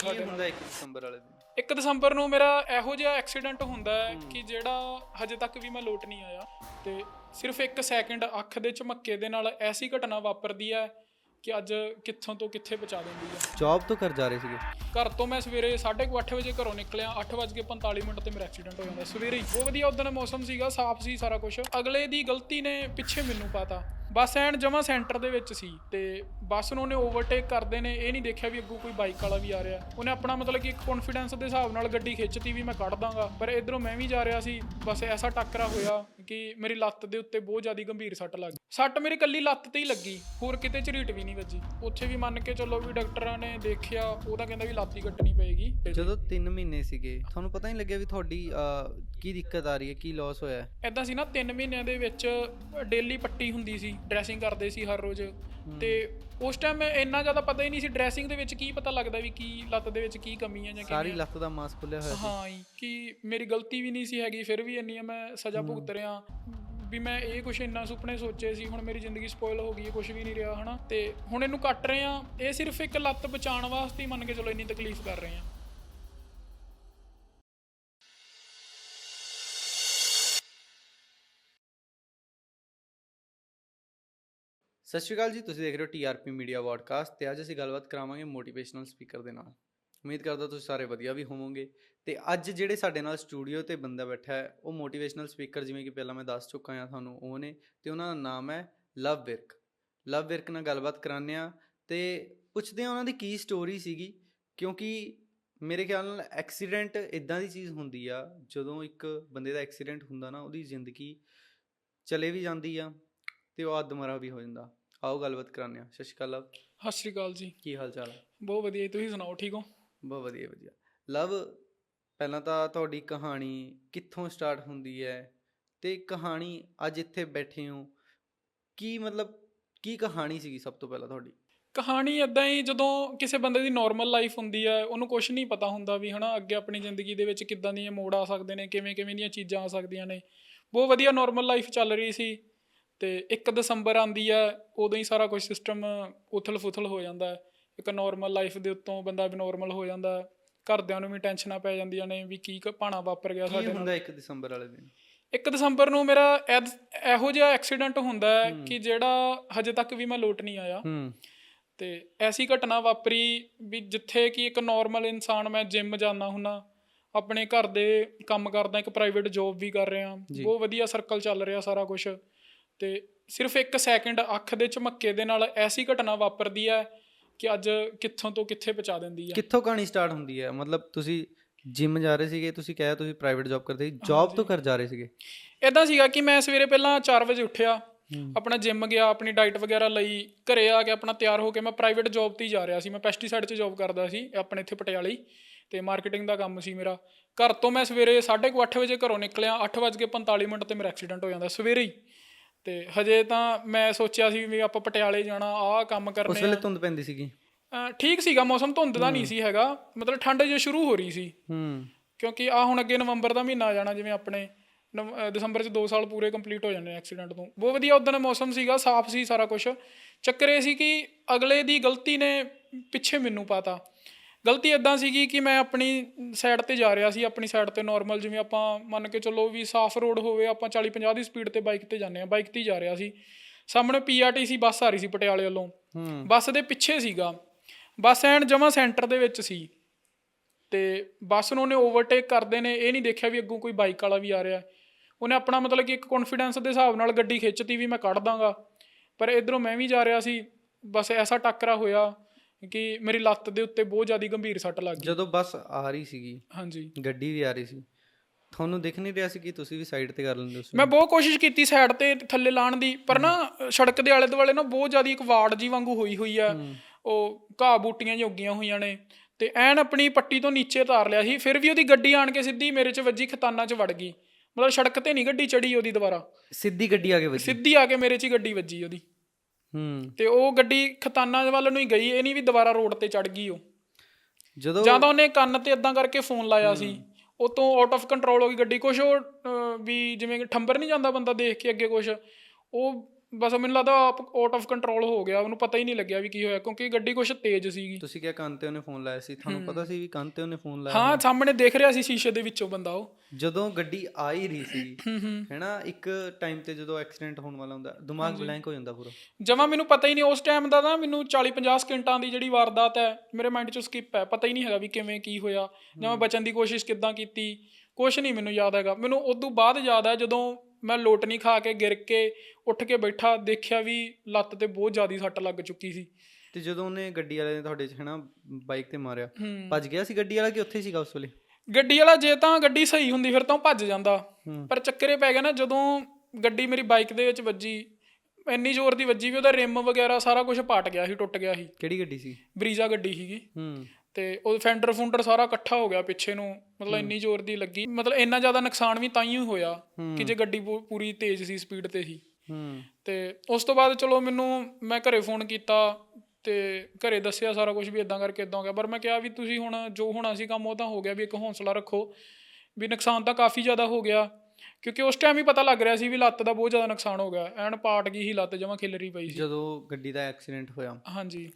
ਕੀ ਹੁੰਦਾ 1 ਦਸੰਬਰ ਵਾਲੇ ਦਿਨ? 1 ਦਸੰਬਰ ਨੂੰ ਮੇਰਾ ਇਹੋ ਜਿਹਾ ਐਕਸੀਡੈਂਟ ਹੁੰਦਾ ਹੈ ਕਿ ਜਿਹੜਾ ਹਜੇ ਤੱਕ ਵੀ ਮੈਂ ਲੋਟ ਨਹੀਂ ਆਇਆ। ਤੇ ਸਿਰਫ 1 ਸੈਕਿੰਡ ਅੱਖ ਦੇ ਝਮੱਕੇ ਦੇ ਨਾਲ ਐਸੀ ਘਟਨਾ ਵਾਪਰਦੀ ਹੈ ਕਿ ਅੱਜ ਕਿੱਥੋਂ ਤੋਂ ਕਿੱਥੇ ਪਹੁੰਚਾ ਦਿੰਦੀ ਹੈ ਜੌਬ ਤੋਂ ਕਰ ਜਾ ਰਹੇ ਸੀਗੇ। ਘਰ ਤੋਂ ਮੈਂ ਸਵੇਰੇ 8:30 ਵਜੇ ਘਰੋਂ ਨਿਕਲਿਆ 8:45 ਮਿੰਟ ਤੇ ਮੇਰਾ ਐਕਸੀਡੈਂਟ ਹੋ ਜਾਂਦਾ। ਸਵੇਰੇ ਹੀ ਬਹੁਤ ਵਧੀਆ ਉਦੋਂ ਮੌਸਮ ਸੀਗਾ ਸਾਫ਼ ਸੀ ਸਾਰਾ ਕੁਝ ਅਗਲੇ ਦੀ ਗਲਤੀ ਨੇ ਪਿੱਛੇ ਮੈਨੂੰ ਪਾਤਾ। ਬੱਸ ਐਨ ਜਮਾ ਸੈਂਟਰ ਦੇ ਵਿੱਚ ਸੀ ਤੇ ਬੱਸ ਨੂੰ ਉਹਨੇ ਓਵਰਟੇਕ ਕਰਦੇ ਨੇ ਇਹ ਨਹੀਂ ਦੇਖਿਆ ਵੀ ਅੱਗੋਂ ਕੋਈ ਬਾਈਕ ਵਾਲਾ ਵੀ ਆ ਰਿਹਾ। ਉਹਨੇ ਆਪਣਾ ਮਤਲਬ ਕਿ ਇੱਕ ਕੌਨਫੀਡੈਂਸ ਦੇ ਹਿਸਾਬ ਨਾਲ ਗੱਡੀ ਖਿੱਚਤੀ ਵੀ ਮੈਂ ਕੱਢ ਦਾਂਗਾ। ਪਰ ਇਧਰੋਂ ਮੈਂ ਵੀ ਜਾ ਰਿਹਾ ਸੀ ਬਸ ਐਸਾ ਟੱਕਰਾ ਹੋਇਆ ਕਿ ਮੇਰੀ ਲੱਤ ਦੇ ਉੱਤੇ ਬਹੁਤ ਜ਼ਿਆਦਾ ਗੰਭੀਰ ਸੱਟ ਲੱਗ ਗਈ। ਸੱਟ ਮੇਰੀ ਕੱਲੀ ਲੱਤ ਤੇ ਹੀ ਲੱਗੀ ਹੋਰ ਕਿਤੇ ਝਰੀਟ ਵੀ ਨਹੀਂ ਵੱਜੀ। ਉੱਥੇ ਵੀ ਮੰਨ ਕੇ ਚੱਲੋ ਵੀ ਡਾਕਟਰਾਂ ਨੇ ਦੇਖਿਆ ਉਹ ਤਾਂ ਕਹਿੰਦਾ ਵੀ ਲੱਤ ਕੱਟਣੀ ਪਏਗੀ। ਜਦੋਂ 3 ਮਹੀਨੇ ਸੀਗੇ ਤੁਹਾਨੂੰ ਪਤਾ ਨਹੀਂ ਲੱਗਿਆ ਵੀ ਤੁਹਾਡੀ ਅਹ, ਕੀ ਦਿੱਕਤ ਆ ਰਹੀ ਹੈ ਕੀ ਲਾਸ ਹੋਇਆ? ਹੈ? ਐਦਾਂ ਸੀ ਨਾ 3 ਮਹੀਨਿਆਂ ਦੇ ਵਿੱਚ ਡੇਲੀ ਪੱਟੀ ਹੁੰਦੀ ਸੀ ਡਰੈਸਿੰਗ ਕਰਦੇ ਸੀ ਹਰ ਰੋਜ਼। ਤੇ ਉਸ ਟਾਈਮ ਇੰਨਾ ਜ਼ਿਆਦਾ ਪਤਾ ਹੀ ਨਹੀਂ ਸੀ ਡਰੈਸਿੰਗ ਦੇ ਵਿੱਚ ਕੀ ਪਤਾ ਲੱਗਦਾ ਵੀ ਕੀ ਲੱਤ ਦੇ ਵਿੱਚ ਕੀ ਕਮੀ ਹੈ ਜਾਂ ਕੀ ਸਾਰੀ ਲੱਤ ਦਾ ਮਾਸ ਖੁੱਲਿਆ ਹੋਇਆ ਸੀ। ਹਾਂ ਜੀ ਕਿ ਮੇਰੀ ਗਲਤੀ ਵੀ ਨਹੀਂ ਸੀ ਹੈਗੀ ਫਿਰ ਵੀ ਇੰਨੀ ਮੈਂ ਸਜ਼ਾ ਭੁਗਤ ਰਿਹਾ। ਵੀ ਮੈਂ ਇਹ ਕੁਛ ਇੰਨਾ ਸੁਪਨੇ ਸੋਚੇ ਸੀ, ਹੁਣ ਮੇਰੀ ਜ਼ਿੰਦਗੀ ਸਪੋਇਲ ਹੋ ਗਈ ਹੈ ਕੁਝ ਵੀ ਨਹੀਂ ਰਿਹਾ, ਹਨਾ? ਤੇ ਹੁਣ ਇਹਨੂੰ ਕੱਟ ਰਹੇ ਆ ਇਹ ਸਿਰਫ ਇੱਕ ਲੱਤ ਬਚਾਉਣ ਵਾਸਤੇ ਹੀ ਮੰਨ ਕੇ ਚਲੋ ਇੰਨੀ ਤਕਲੀਫ ਕਰ ਰਹੇ ਆ ਸਤਿ ਸ਼੍ਰੀ ਅਕਾਲ ਜੀ, ਤੁਸੀਂ ਦੇਖ ਰਹੇ ਹੋ ਟੀਆਰਪੀ ਮੀਡੀਆ ਪੋਡਕਾਸਟ ਤੇ ਅੱਜ ਅਸੀਂ ਗੱਲਬਾਤ ਕਰਾਵਾਂਗੇ ਮੋਟੀਵੇਸ਼ਨਲ ਸਪੀਕਰ ਦੇ ਨਾਲ। ਉਮੀਦ ਕਰਦਾ ਤੁਸੀਂ ਸਾਰੇ ਵਧੀਆ ਵੀ ਹੋਵੋਗੇ। ਤੇ ਅੱਜ ਜਿਹੜੇ ਸਾਡੇ ਨਾਲ ਸਟੂਡੀਓ ਤੇ ਬੰਦਾ ਬੈਠਾ ਹੈ ਉਹ ਮੋਟੀਵੇਸ਼ਨਲ ਸਪੀਕਰ ਜਿਵੇਂ ਕਿ ਪਹਿਲਾਂ ਮੈਂ ਦੱਸ ਚੁੱਕਾ ਹਾਂ ਤੁਹਾਨੂੰ ਉਹ ਨੇ ਤੇ ਉਹਨਾਂ ਦਾ ਨਾਮ ਹੈ ਲਵ ਵਿਰਕ। ਲਵ ਵਿਰਕ ਨਾਲ ਗੱਲਬਾਤ ਕਰਾਉਂਦੇ ਆ ਤੇ ਪੁੱਛਦੇ ਆ ਉਹਨਾਂ ਦੀ ਕੀ ਸਟੋਰੀ ਸੀਗੀ ਕਿਉਂਕਿ ਮੇਰੇ ਖਿਆਲ ਨਾਲ ਐਕਸੀਡੈਂਟ ਇਦਾਂ ਦੀ ਚੀਜ਼ ਹੁੰਦੀ ਆ ਜਦੋਂ ਇੱਕ ਬੰਦੇ ਦਾ ਐਕਸੀਡੈਂਟ ਹੁੰਦਾ ਨਾ ਉਹਦੀ ਜ਼ਿੰਦਗੀ ਚਲੇ ਵੀ ਜਾਂਦੀ ਆ ਤੇ ਉਹ ਆਦਮਰਾ ਵੀ ਹੋ ਜਾਂਦਾ। ਆਓ ਗੱਲਬਾਤ ਕਰਾਉਂਦੇ ਆ ਅਕਾਲ ਲਵ। ਸਤਿ ਸ਼੍ਰੀ ਅਕਾਲ ਜੀ। ਕੀ ਹਾਲ ਚਾਲ ਹੈ? ਬਹੁਤ ਵਧੀਆ ਤੁਸੀਂ ਸੁਣਾਓ ਠੀਕ ਹੋ? ਬਹੁਤ ਵਧੀਆ ਵਧੀਆ। ਲਵ, ਪਹਿਲਾਂ ਤਾਂ ਤੁਹਾਡੀ ਕਹਾਣੀ ਕਿੱਥੋਂ ਸਟਾਰਟ ਹੁੰਦੀ ਹੈ ਤੇ ਕਹਾਣੀ ਅੱਜ ਇੱਥੇ ਬੈਠੇ ਹੋ। ਕੀ ਮਤਲਬ, ਕੀ ਕਹਾਣੀ ਸੀਗੀ ਸਭ ਤੋਂ ਪਹਿਲਾਂ ਤੁਹਾਡੀ? ਕਹਾਣੀ ਇਦਾਂ ਹੀ ਜਦੋਂ ਕਿਸੇ ਬੰਦੇ ਦੀ ਨਾਰਮਲ ਲਾਈਫ ਹੁੰਦੀ ਹੈ, ਉਹਨੂੰ ਕੁਝ ਨਹੀਂ ਪਤਾ ਹੁੰਦਾ ਵੀ ਹਨਾ, ਅੱਗੇ ਆਪਣੀ ਜ਼ਿੰਦਗੀ ਦੇ ਵਿੱਚ ਕਿੱਦਾਂ ਦੀਆਂ ਮੋੜ ਆ ਸਕਦੇ ਨੇ, ਕਿਵੇਂ ਕਿਵੇਂ ਦੀਆਂ ਚੀਜ਼ਾਂ ਆ ਸਕਦੀਆਂ ਨੇ। ਬਹੁਤ ਵਧੀਆ ਨਾਰਮਲ ਲਾਈਫ ਚੱਲ ਰਹੀ ਸੀ ਤੇ 1 ਦਸੰਬਰ ਆਂਦੀ ਹੈ, ਉਦੋਂ ਹੀ ਸਾਰਾ ਕੁਝ ਸਿਸਟਮ ਉਥਲ-ਫੁਥਲ ਹੋ ਜਾਂਦਾ ਹੈ। ਇੱਕ ਨਾਰਮਲ ਲਾਈਫ ਦੇ ਉੱਤੋਂ ਬੰਦਾ ਅਬਨੋਰਮਲ ਹੋ ਜਾਂਦਾ। ਘਰਦਿਆਂ ਨੂੰ ਵੀ ਟੈਨਸ਼ਨਾਂ ਪੈ ਜਾਂਦੀਆਂ ਨੇ ਵੀ ਕੀ ਭਾਣਾ ਵਾਪਰ ਗਿਆ ਸਾਡੇ ਨਾਲ। ਹੁੰਦਾ 1 ਦਸੰਬਰ ਵਾਲੇ ਦਿਨ? 1 ਦਸੰਬਰ ਨੂੰ ਮੇਰਾ ਇਹੋ ਜਿਹਾ ਐਕਸੀਡੈਂਟ ਹੁੰਦਾ ਹੈ ਕਿ ਜਿਹੜਾ ਹਜੇ ਤੱਕ ਵੀ ਮੈਂ ਲੋਟ ਨਹੀਂ ਆਇਆ। ਤੇ ਐਸੀ ਘਟਨਾ ਵਾਪਰੀ ਵੀ ਜਿੱਥੇ ਕਿ ਇੱਕ ਨਾਰਮਲ ਇਨਸਾਨ ਮੈਂ ਜਿਮ ਜਾਂਦਾ ਹੁੰਨਾ ਆਪਣੇ ਘਰ ਦੇ ਕੰਮ ਕਰਦਾ ਇੱਕ ਪ੍ਰਾਈਵੇਟ ਜੌਬ ਵੀ ਕਰ ਰਿਹਾ। ਬਹੁਤ ਵਧੀਆ ਸਰਕਲ ਚੱਲ ਰਿਹਾ ਸਾਰਾ ਕੁਝ ਤੇ ਸਿਰਫ ਇੱਕ ਸੈਕਿੰਡ ਅੱਖ ਦੇ ਝਮੱਕੇ ਦੇ ਨਾਲ ਐਸੀ ਘਟਨਾ ਵਾਪਰਦੀ ਹੈ ਕਿ ਅੱਜ ਕਿੱਥੋਂ ਤੋਂ ਕਿੱਥੇ ਪਹੁੰਚਾ ਦਿੰਦੀ ਹੈ ਕਿੱਥੋਂ ਕਹਾਣੀ ਸਟਾਰਟ ਹੁੰਦੀ ਹੈ ਮਤਲਬ ਤੁਸੀਂ ਜਿਮ ਜਾ ਰਹੇ ਸੀਗੇ ਤੁਸੀਂ ਕਿਹਾ ਤੁਸੀਂ ਪ੍ਰਾਈਵੇਟ ਜੌਬ ਕਰਦੇ ਸੀ ਜੌਬ ਤੋਂ ਕਰ ਜਾ ਰਹੇ ਸੀਗੇ? ਇਦਾਂ ਸੀਗਾ ਕਿ ਮੈਂ ਸਵੇਰੇ ਪਹਿਲਾਂ 4 ਵਜੇ ਉੱਠਿਆ ਆਪਣਾ ਜਿਮ ਗਿਆ ਆਪਣੀ ਡਾਈਟ ਵਗੈਰਾ ਲਈ ਘਰੇ ਆ ਕੇ ਆਪਣਾ ਤਿਆਰ ਹੋ ਕੇ ਮੈਂ ਪ੍ਰਾਈਵੇਟ ਜੌਬ ਤੇ ਹੀ ਜਾ ਰਿਹਾ ਸੀ। ਮੈਂ ਪੈਸਟੀਸਾਈਡ 'ਚ ਜੌਬ ਕਰਦਾ ਸੀ ਆਪਣੇ ਇੱਥੇ ਪਟਿਆਲੇ ਤੇ ਮਾਰਕੀਟਿੰਗ ਦਾ ਕੰਮ ਸੀ ਮੇਰਾ। ਘਰ ਤੋਂ ਮੈਂ ਸਵੇਰੇ 8:30 ਵਜੇ ਘਰੋਂ ਨਿਕਲਿਆ 8:45 ਮਿੰਟ ਤੇ ਮੇਰਾ ਐਕਸੀਡੈਂਟ ਹੋ ਜਾਂਦਾ ਸਵੇਰੇ ਹੀ। ਤੇ ਹਜੇ ਤਾਂ ਮੈਂ ਸੋਚਿਆ ਸੀ ਵੀ ਆਪਾਂ ਪਟਿਆਲੇ ਜਾਣਾ ਆਹ ਕੰਮ ਉਸ ਕਰਨੇ ਵੇਲੇ ਆ। ਧੁੰਦ ਪੈਂਦੀ ਸੀਗੀ। ਠੀਕ ਸੀਗਾ ਮੌਸਮ ਧੁੰਦ ਦਾ ਨਹੀਂ ਸੀ ਹੈਗਾ। ਮਤਲਬ ਠੰਡ ਜੇ ਸ਼ੁਰੂ ਹੋ ਰਹੀ ਸੀ। ਹੂੰ। ਕਿਉਂਕਿ ਆ ਹੁਣ ਅੱਗੇ ਨਵੰਬਰ ਦਾ ਮਹੀਨਾ ਆ ਜਾਣਾ ਜਿਵੇਂ ਆਪਣੇ ਦਸੰਬਰ 'ਚ 2 ਸਾਲ ਪੂਰੇ ਕੰਪਲੀਟ ਹੋ ਜਾਣੇ ਐਕਸੀਡੈਂਟ ਤੋਂ। ਬਹੁਤ ਵਧੀਆ ਉਦੋਂ ਮੌਸਮ ਸੀਗਾ ਸਾਫ਼ ਸੀ ਸਾਰਾ ਕੁਝ ਚੱਕਰ ਇਹ ਸੀ ਕਿ ਅਗਲੇ ਦੀ ਗਲਤੀ ਨੇ ਪਿੱਛੇ ਮੈਨੂੰ ਪਾਤਾ। ਗਲਤੀ ਇਦਾਂ ਸੀਗੀ ਕਿ ਮੈਂ ਆਪਣੀ ਸਾਈਡ ਤੇ ਜਾ ਰਿਹਾ ਸੀ ਆਪਣੀ ਸਾਈਡ ਤੇ ਨਾਰਮਲ ਜਿਵੇਂ ਆਪਾਂ ਮੰਨ ਕੇ ਚੱਲੋ ਵੀ ਸਾਫ਼ ਰੋਡ ਹੋਵੇ ਆਪਾਂ 40 50 ਦੀ ਸਪੀਡ ਤੇ ਬਾਈਕ ਤੇ ਜਾਂਦੇ ਆ ਬਾਈਕ ਤੇ ਜਾ ਰਿਹਾ ਸੀ। ਸਾਹਮਣੇ ਪੀਆਰਟੀਸੀ ਬੱਸ ਆ ਰਹੀ ਸੀ ਪਟਿਆਲੇ ਵੱਲੋਂ। ਬੱਸ ਦੇ ਪਿੱਛੇ ਸੀਗਾ। ਬੱਸ ਐਨ ਜਮਾ ਸੈਂਟਰ ਦੇ ਵਿੱਚ ਸੀ। ਤੇ ਬੱਸ ਨੂੰ ਉਹਨੇ ਓਵਰਟੇਕ ਕਰਦੇ ਨੇ ਇਹ ਨਹੀਂ ਦੇਖਿਆ ਵੀ ਅੱਗੋਂ ਕੋਈ ਬਾਈਕ ਵਾਲਾ ਵੀ ਆ ਰਿਹਾ। ਉਹਨੇ ਆਪਣਾ ਮਤਲਬ ਕਿ ਇੱਕ ਕੌਨਫੀਡੈਂਸ ਦੇ ਹਿਸਾਬ ਨਾਲ ਗੱਡੀ ਖਿੱਚਤੀ ਵੀ ਮੈਂ ਕੱਢ ਦਾਂਗਾ। ਪਰ ਇਧਰੋਂ ਮੈਂ ਵੀ ਜਾ ਰਿਹਾ ਸੀ ਬਸ ਐਸਾ ਟੱਕਰਾ ਹੋਇਆ। ਕਿ ਮੇਰੀ ਲੱਤ ਦੇ ਉੱਤੇ ਬਹੁਤ ਜ਼ਿਆਦਾ ਗੰਭੀਰ ਸੱਟ ਲੱਗ ਗਈ। ਜਦੋਂ ਬੱਸ ਆ ਰਹੀ ਸੀਗੀ ਹਾਂਜੀ। ਗੱਡੀ ਵੀ ਆ ਰਹੀ ਸੀ ਤੁਹਾਨੂੰ ਦਿਖ ਨਹੀਂ ਰਿਹਾ ਸੀ ਕਿ ਤੁਸੀਂ ਵੀ ਸਾਈਡ ਤੇ ਕਰ ਲੈਂਦੇ ਉਸ ਮੈਂ ਬਹੁਤ ਕੋਸ਼ਿਸ਼ ਕੀਤੀ ਸਾਈਡ ਤੇ ਥੱਲੇ ਲਾਣ ਦੀ ਪਰ ਨਾ ਸੜਕ ਦੇ ਆਲੇ ਦੁਆਲੇ ਨਾ ਬਹੁਤ ਜ਼ਿਆਦਾ ਇੱਕ ਵਾਰਡ ਜੀ ਵਾਂਗੂ ਹੋਈ ਹੋਈ ਆ। ਉਹ ਘਾਹ ਬੂਟੀਆਂ ਜਿਹੀ ਉੱਗੀਆਂ ਹੋਈਆਂ ਨੇ ਤੇ ਐਨ ਆਪਣੀ ਪੱਟੀ ਤੋਂ ਨੀਚੇ ਤਾਰ ਲਿਆ ਸੀ ਫਿਰ ਵੀ ਉਹਦੀ ਗੱਡੀ ਆਣ ਕੇ ਸਿੱਧੀ ਮੇਰੇ 'ਚ ਵੱਜੀ ਖਤਾਨਾ 'ਚ ਵੜ ਗਈ। ਮਤਲਬ ਸੜਕ ਤੇ ਨਹੀਂ ਗੱਡੀ ਚੜੀ ਉਹਦੀ ਦੁਬਾਰਾ। ਸਿੱਧੀ ਗੱਡੀ ਆ ਕੇ ਵੱਜੀ? ਸਿੱਧੀ ਆ ਕੇ ਮੇਰੇ 'ਚ ਹੀ ਗੱਡੀ ਵੱਜੀ ਉਹਦੀ। ਹੂੰ। ਤੇ ਉਹ ਗੱਡੀ ਖਤਾਨਾ ਵੱਲ ਨੂੰ ਹੀ ਗਈ ਇਹ ਨਹੀਂ ਵੀ ਦੁਬਾਰਾ ਰੋਡ ਤੇ ਚੜ ਗਈ ਉਹ। ਜਦੋਂ ਜਾਂ ਤਾਂ ਉਹਨੇ ਕੰਨ ਤੇ ਇਦਾਂ ਕਰਕੇ ਫੋਨ ਲਾਇਆ ਸੀ। ਉਹ ਤੋਂ ਆਊਟ ਆਫ ਕੰਟਰੋਲ ਹੋ ਗਈ ਗੱਡੀ। ਕੁਛ ਉਹ ਵੀ ਜਿਵੇਂ ਠੰਬਰ ਨਹੀਂ ਜਾਂਦਾ ਬੰਦਾ ਦੇਖ ਕੇ ਅੱਗੇ ਕੁਛ ਉਹ ਬਸ ਮੈਨੂੰ ਲੱਗਦਾ ਆਊਟ ਆਫ ਕੰਟਰੋਲ ਹੋ ਗਿਆ ਉਹਨੂੰ ਪਤਾ ਹੀ ਨਹੀਂ ਲੱਗਿਆ ਵੀ ਕੀ ਹੋਇਆ ਕਿਉਂਕਿ ਗੱਡੀ ਕੁਛ ਤੇਜ਼ ਸੀਗੀ। ਤੁਸੀਂ ਕਿਹਾ ਕੰਨ ਤੇ ਉਹਨੇ ਫੋਨ ਲਾਇਆ ਸੀ ਤੁਹਾਨੂੰ ਪਤਾ ਸੀ ਵੀ ਕੰਨ ਤੇ ਉਹਨੇ ਫੋਨ ਲਾਇਆ ਹਾਂ ਸਾਹਮਣੇ ਦੇਖ ਰਿਹਾ ਸੀ ਸ਼ੀਸ਼ੇ ਦੇ ਵਿੱਚੋਂ ਬੰਦਾ ਉਹ। ਜਦੋਂ ਗੱਡੀ ਆ ਹੀ ਰਹੀ ਸੀ ਹੈਨਾ ਇੱਕ ਟਾਈਮ ਤੇ ਜਦੋਂ ਐਕਸੀਡੈਂਟ ਹੋਣ ਵਾਲਾ ਹੁੰਦਾ ਦਿਮਾਗ ਬਲੈਂਕ ਹੋ ਜਾਂਦਾ ਪੂਰਾ। ਜਮਾ ਮੈਨੂੰ ਪਤਾ ਹੀ ਨਹੀਂ ਉਸ ਟਾਈਮ ਦਾ ਨਾ ਮੈਨੂੰ 40 50 ਸਕਿੰਟਾਂ ਦੀ ਜਿਹੜੀ ਵਾਰਦਾਤ ਹੈ ਮੇਰੇ ਮਾਈਂਡ 'ਚੋਂ ਸਕਿਪ ਹੈ ਪਤਾ ਹੀ ਨਹੀਂ ਹੈਗਾ ਵੀ ਕਿਵੇਂ ਕੀ ਹੋਇਆ ਜਾਂ ਮੈਂ ਬਚਣ ਦੀ ਕੋਸ਼ਿਸ਼ ਕਿੱਦਾਂ ਕੀਤੀ ਕੁਝ ਨਹੀਂ ਮੈਨੂੰ ਯਾਦ ਹੈਗਾ। ਮੈਨੂੰ ਉਦੋਂ ਬਾਅਦ ਯਾਦ ਹੈ ਜਦੋਂ ਮੈਂ ਲੋਟਨੀ ਖਾ ਕੇ ਗਿਰ ਕੇ ਉੱਠ ਕੇ ਬੈਠਾ ਦੇਖਿਆ ਵੀ ਲੱਤ ਤੇ ਬਹੁਤ ਜ਼ਿਆਦਾ ਸੱਟ ਲੱਗ ਚੁੱਕੀ ਸੀ। ਤੇ ਜਦੋਂ ਉਹਨੇ ਗੱਡੀ ਵਾਲੇ ਨੇ ਤੁਹਾਡੇ 'ਚ ਹੈਨਾ ਬਾਈਕ ਤੇ ਮਾਰਿਆ ਭੱਜ ਗਿਆ ਸੀ ਗੱਡੀ ਵਾਲਾ ਕਿ ਉੱਥੇ ਸੀਗਾ ਉਸ ਵੇਲੇ? ਗੱਡੀ ਵਾਲਾ ਜੇ ਤਾਂ ਗੱਡੀ ਸਹੀ ਹੁੰਦੀ ਫਿਰ ਤਾਂ ਉਹ ਭੱਜ ਜਾਂਦਾ। ਪਰ ਚੱਕਰੇ ਪੈ ਗਿਆ ਨਾ ਜਦੋਂ ਗੱਡੀ ਮੇਰੀ ਬਾਈਕ ਦੇ ਵਿੱਚ ਵੱਜੀ ਇੰਨੀ ਜ਼ੋਰ ਦੀ ਵੱਜੀ ਵੀ ਉਹਦਾ ਰਿਮ ਵਗੈਰਾ ਸਾਰਾ ਕੁਝ ਪਾਟ ਗਿਆ ਸੀ ਟੁੱਟ ਗਿਆ ਸੀ। ਕਿਹੜੀ ਗੱਡੀ ਸੀ? ਬਰੀਜ਼ਾ ਗੱਡੀ ਸੀਗੀ। ਹੂੰ। ਤੇ ਉਹ ਫੈਂਡਰ ਫੁੰਡਰ ਸਾਰਾ ਇਕੱਠਾ ਹੋ ਗਿਆ ਪਿੱਛੇ ਨੂੰ। ਮਤਲਬ ਇੰਨੀ ਜ਼ੋਰ ਦੀ ਲੱਗੀ। ਮਤਲਬ ਇੰਨਾ ਜ਼ਿਆਦਾ ਨੁਕਸਾਨ ਵੀ ਤਾਂ ਹੀ ਹੋਇਆ ਕਿ ਜੇ ਗੱਡੀ ਪੂਰੀ ਤੇਜ਼ ਸੀ ਸਪੀਡ ਤੇ ਸੀ ਹੂੰ। ਤੇ ਉਸ ਤੋਂ ਬਾਅਦ ਚਲੋ ਮੈਨੂੰ ਮੈਂ ਘਰੇ ਫੋਨ ਕੀਤਾ ਤੇ ਘਰੇ ਦੱਸਿਆ ਸਾਰਾ ਕੁਝ ਵੀ ਇਦਾਂ ਕਰਕੇ ਇਦਾਂ ਹੋ ਗਿਆ। ਪਰ ਮੈਂ ਕਿਹਾ ਵੀ ਤੁਸੀਂ ਹੁਣ ਜੋ ਹੋਣਾ ਸੀ ਕੰਮ ਉਹ ਤਾਂ ਹੋ ਗਿਆ ਵੀ ਇੱਕ ਹੌਸਲਾ ਰੱਖੋ। ਵੀ ਨੁਕਸਾਨ ਤਾਂ ਕਾਫੀ ਜ਼ਿਆਦਾ ਹੋ ਗਿਆ। ਕਿਉਂਕਿ ਉਸ ਟਾਈਮ ਹੀ ਪਤਾ ਲੱਗ ਰਿਹਾ ਸੀ ਵੀ ਲੱਤ ਦਾ ਬਹੁਤ ਜ਼ਿਆਦਾ ਨੁਕਸਾਨ ਹੋ ਗਿਆ। ਐਨ ਪਾਟ ਗਈ ਸੀ ਲੱਤ ਜਮਾ ਖਿਲਰੀ ਪਈ ਸੀ। ਜਦੋਂ ਗੱਡੀ ਦਾ ਐਕਸੀਡੈਂਟ ਹੋਇਆ। ਹਾਂਜੀ।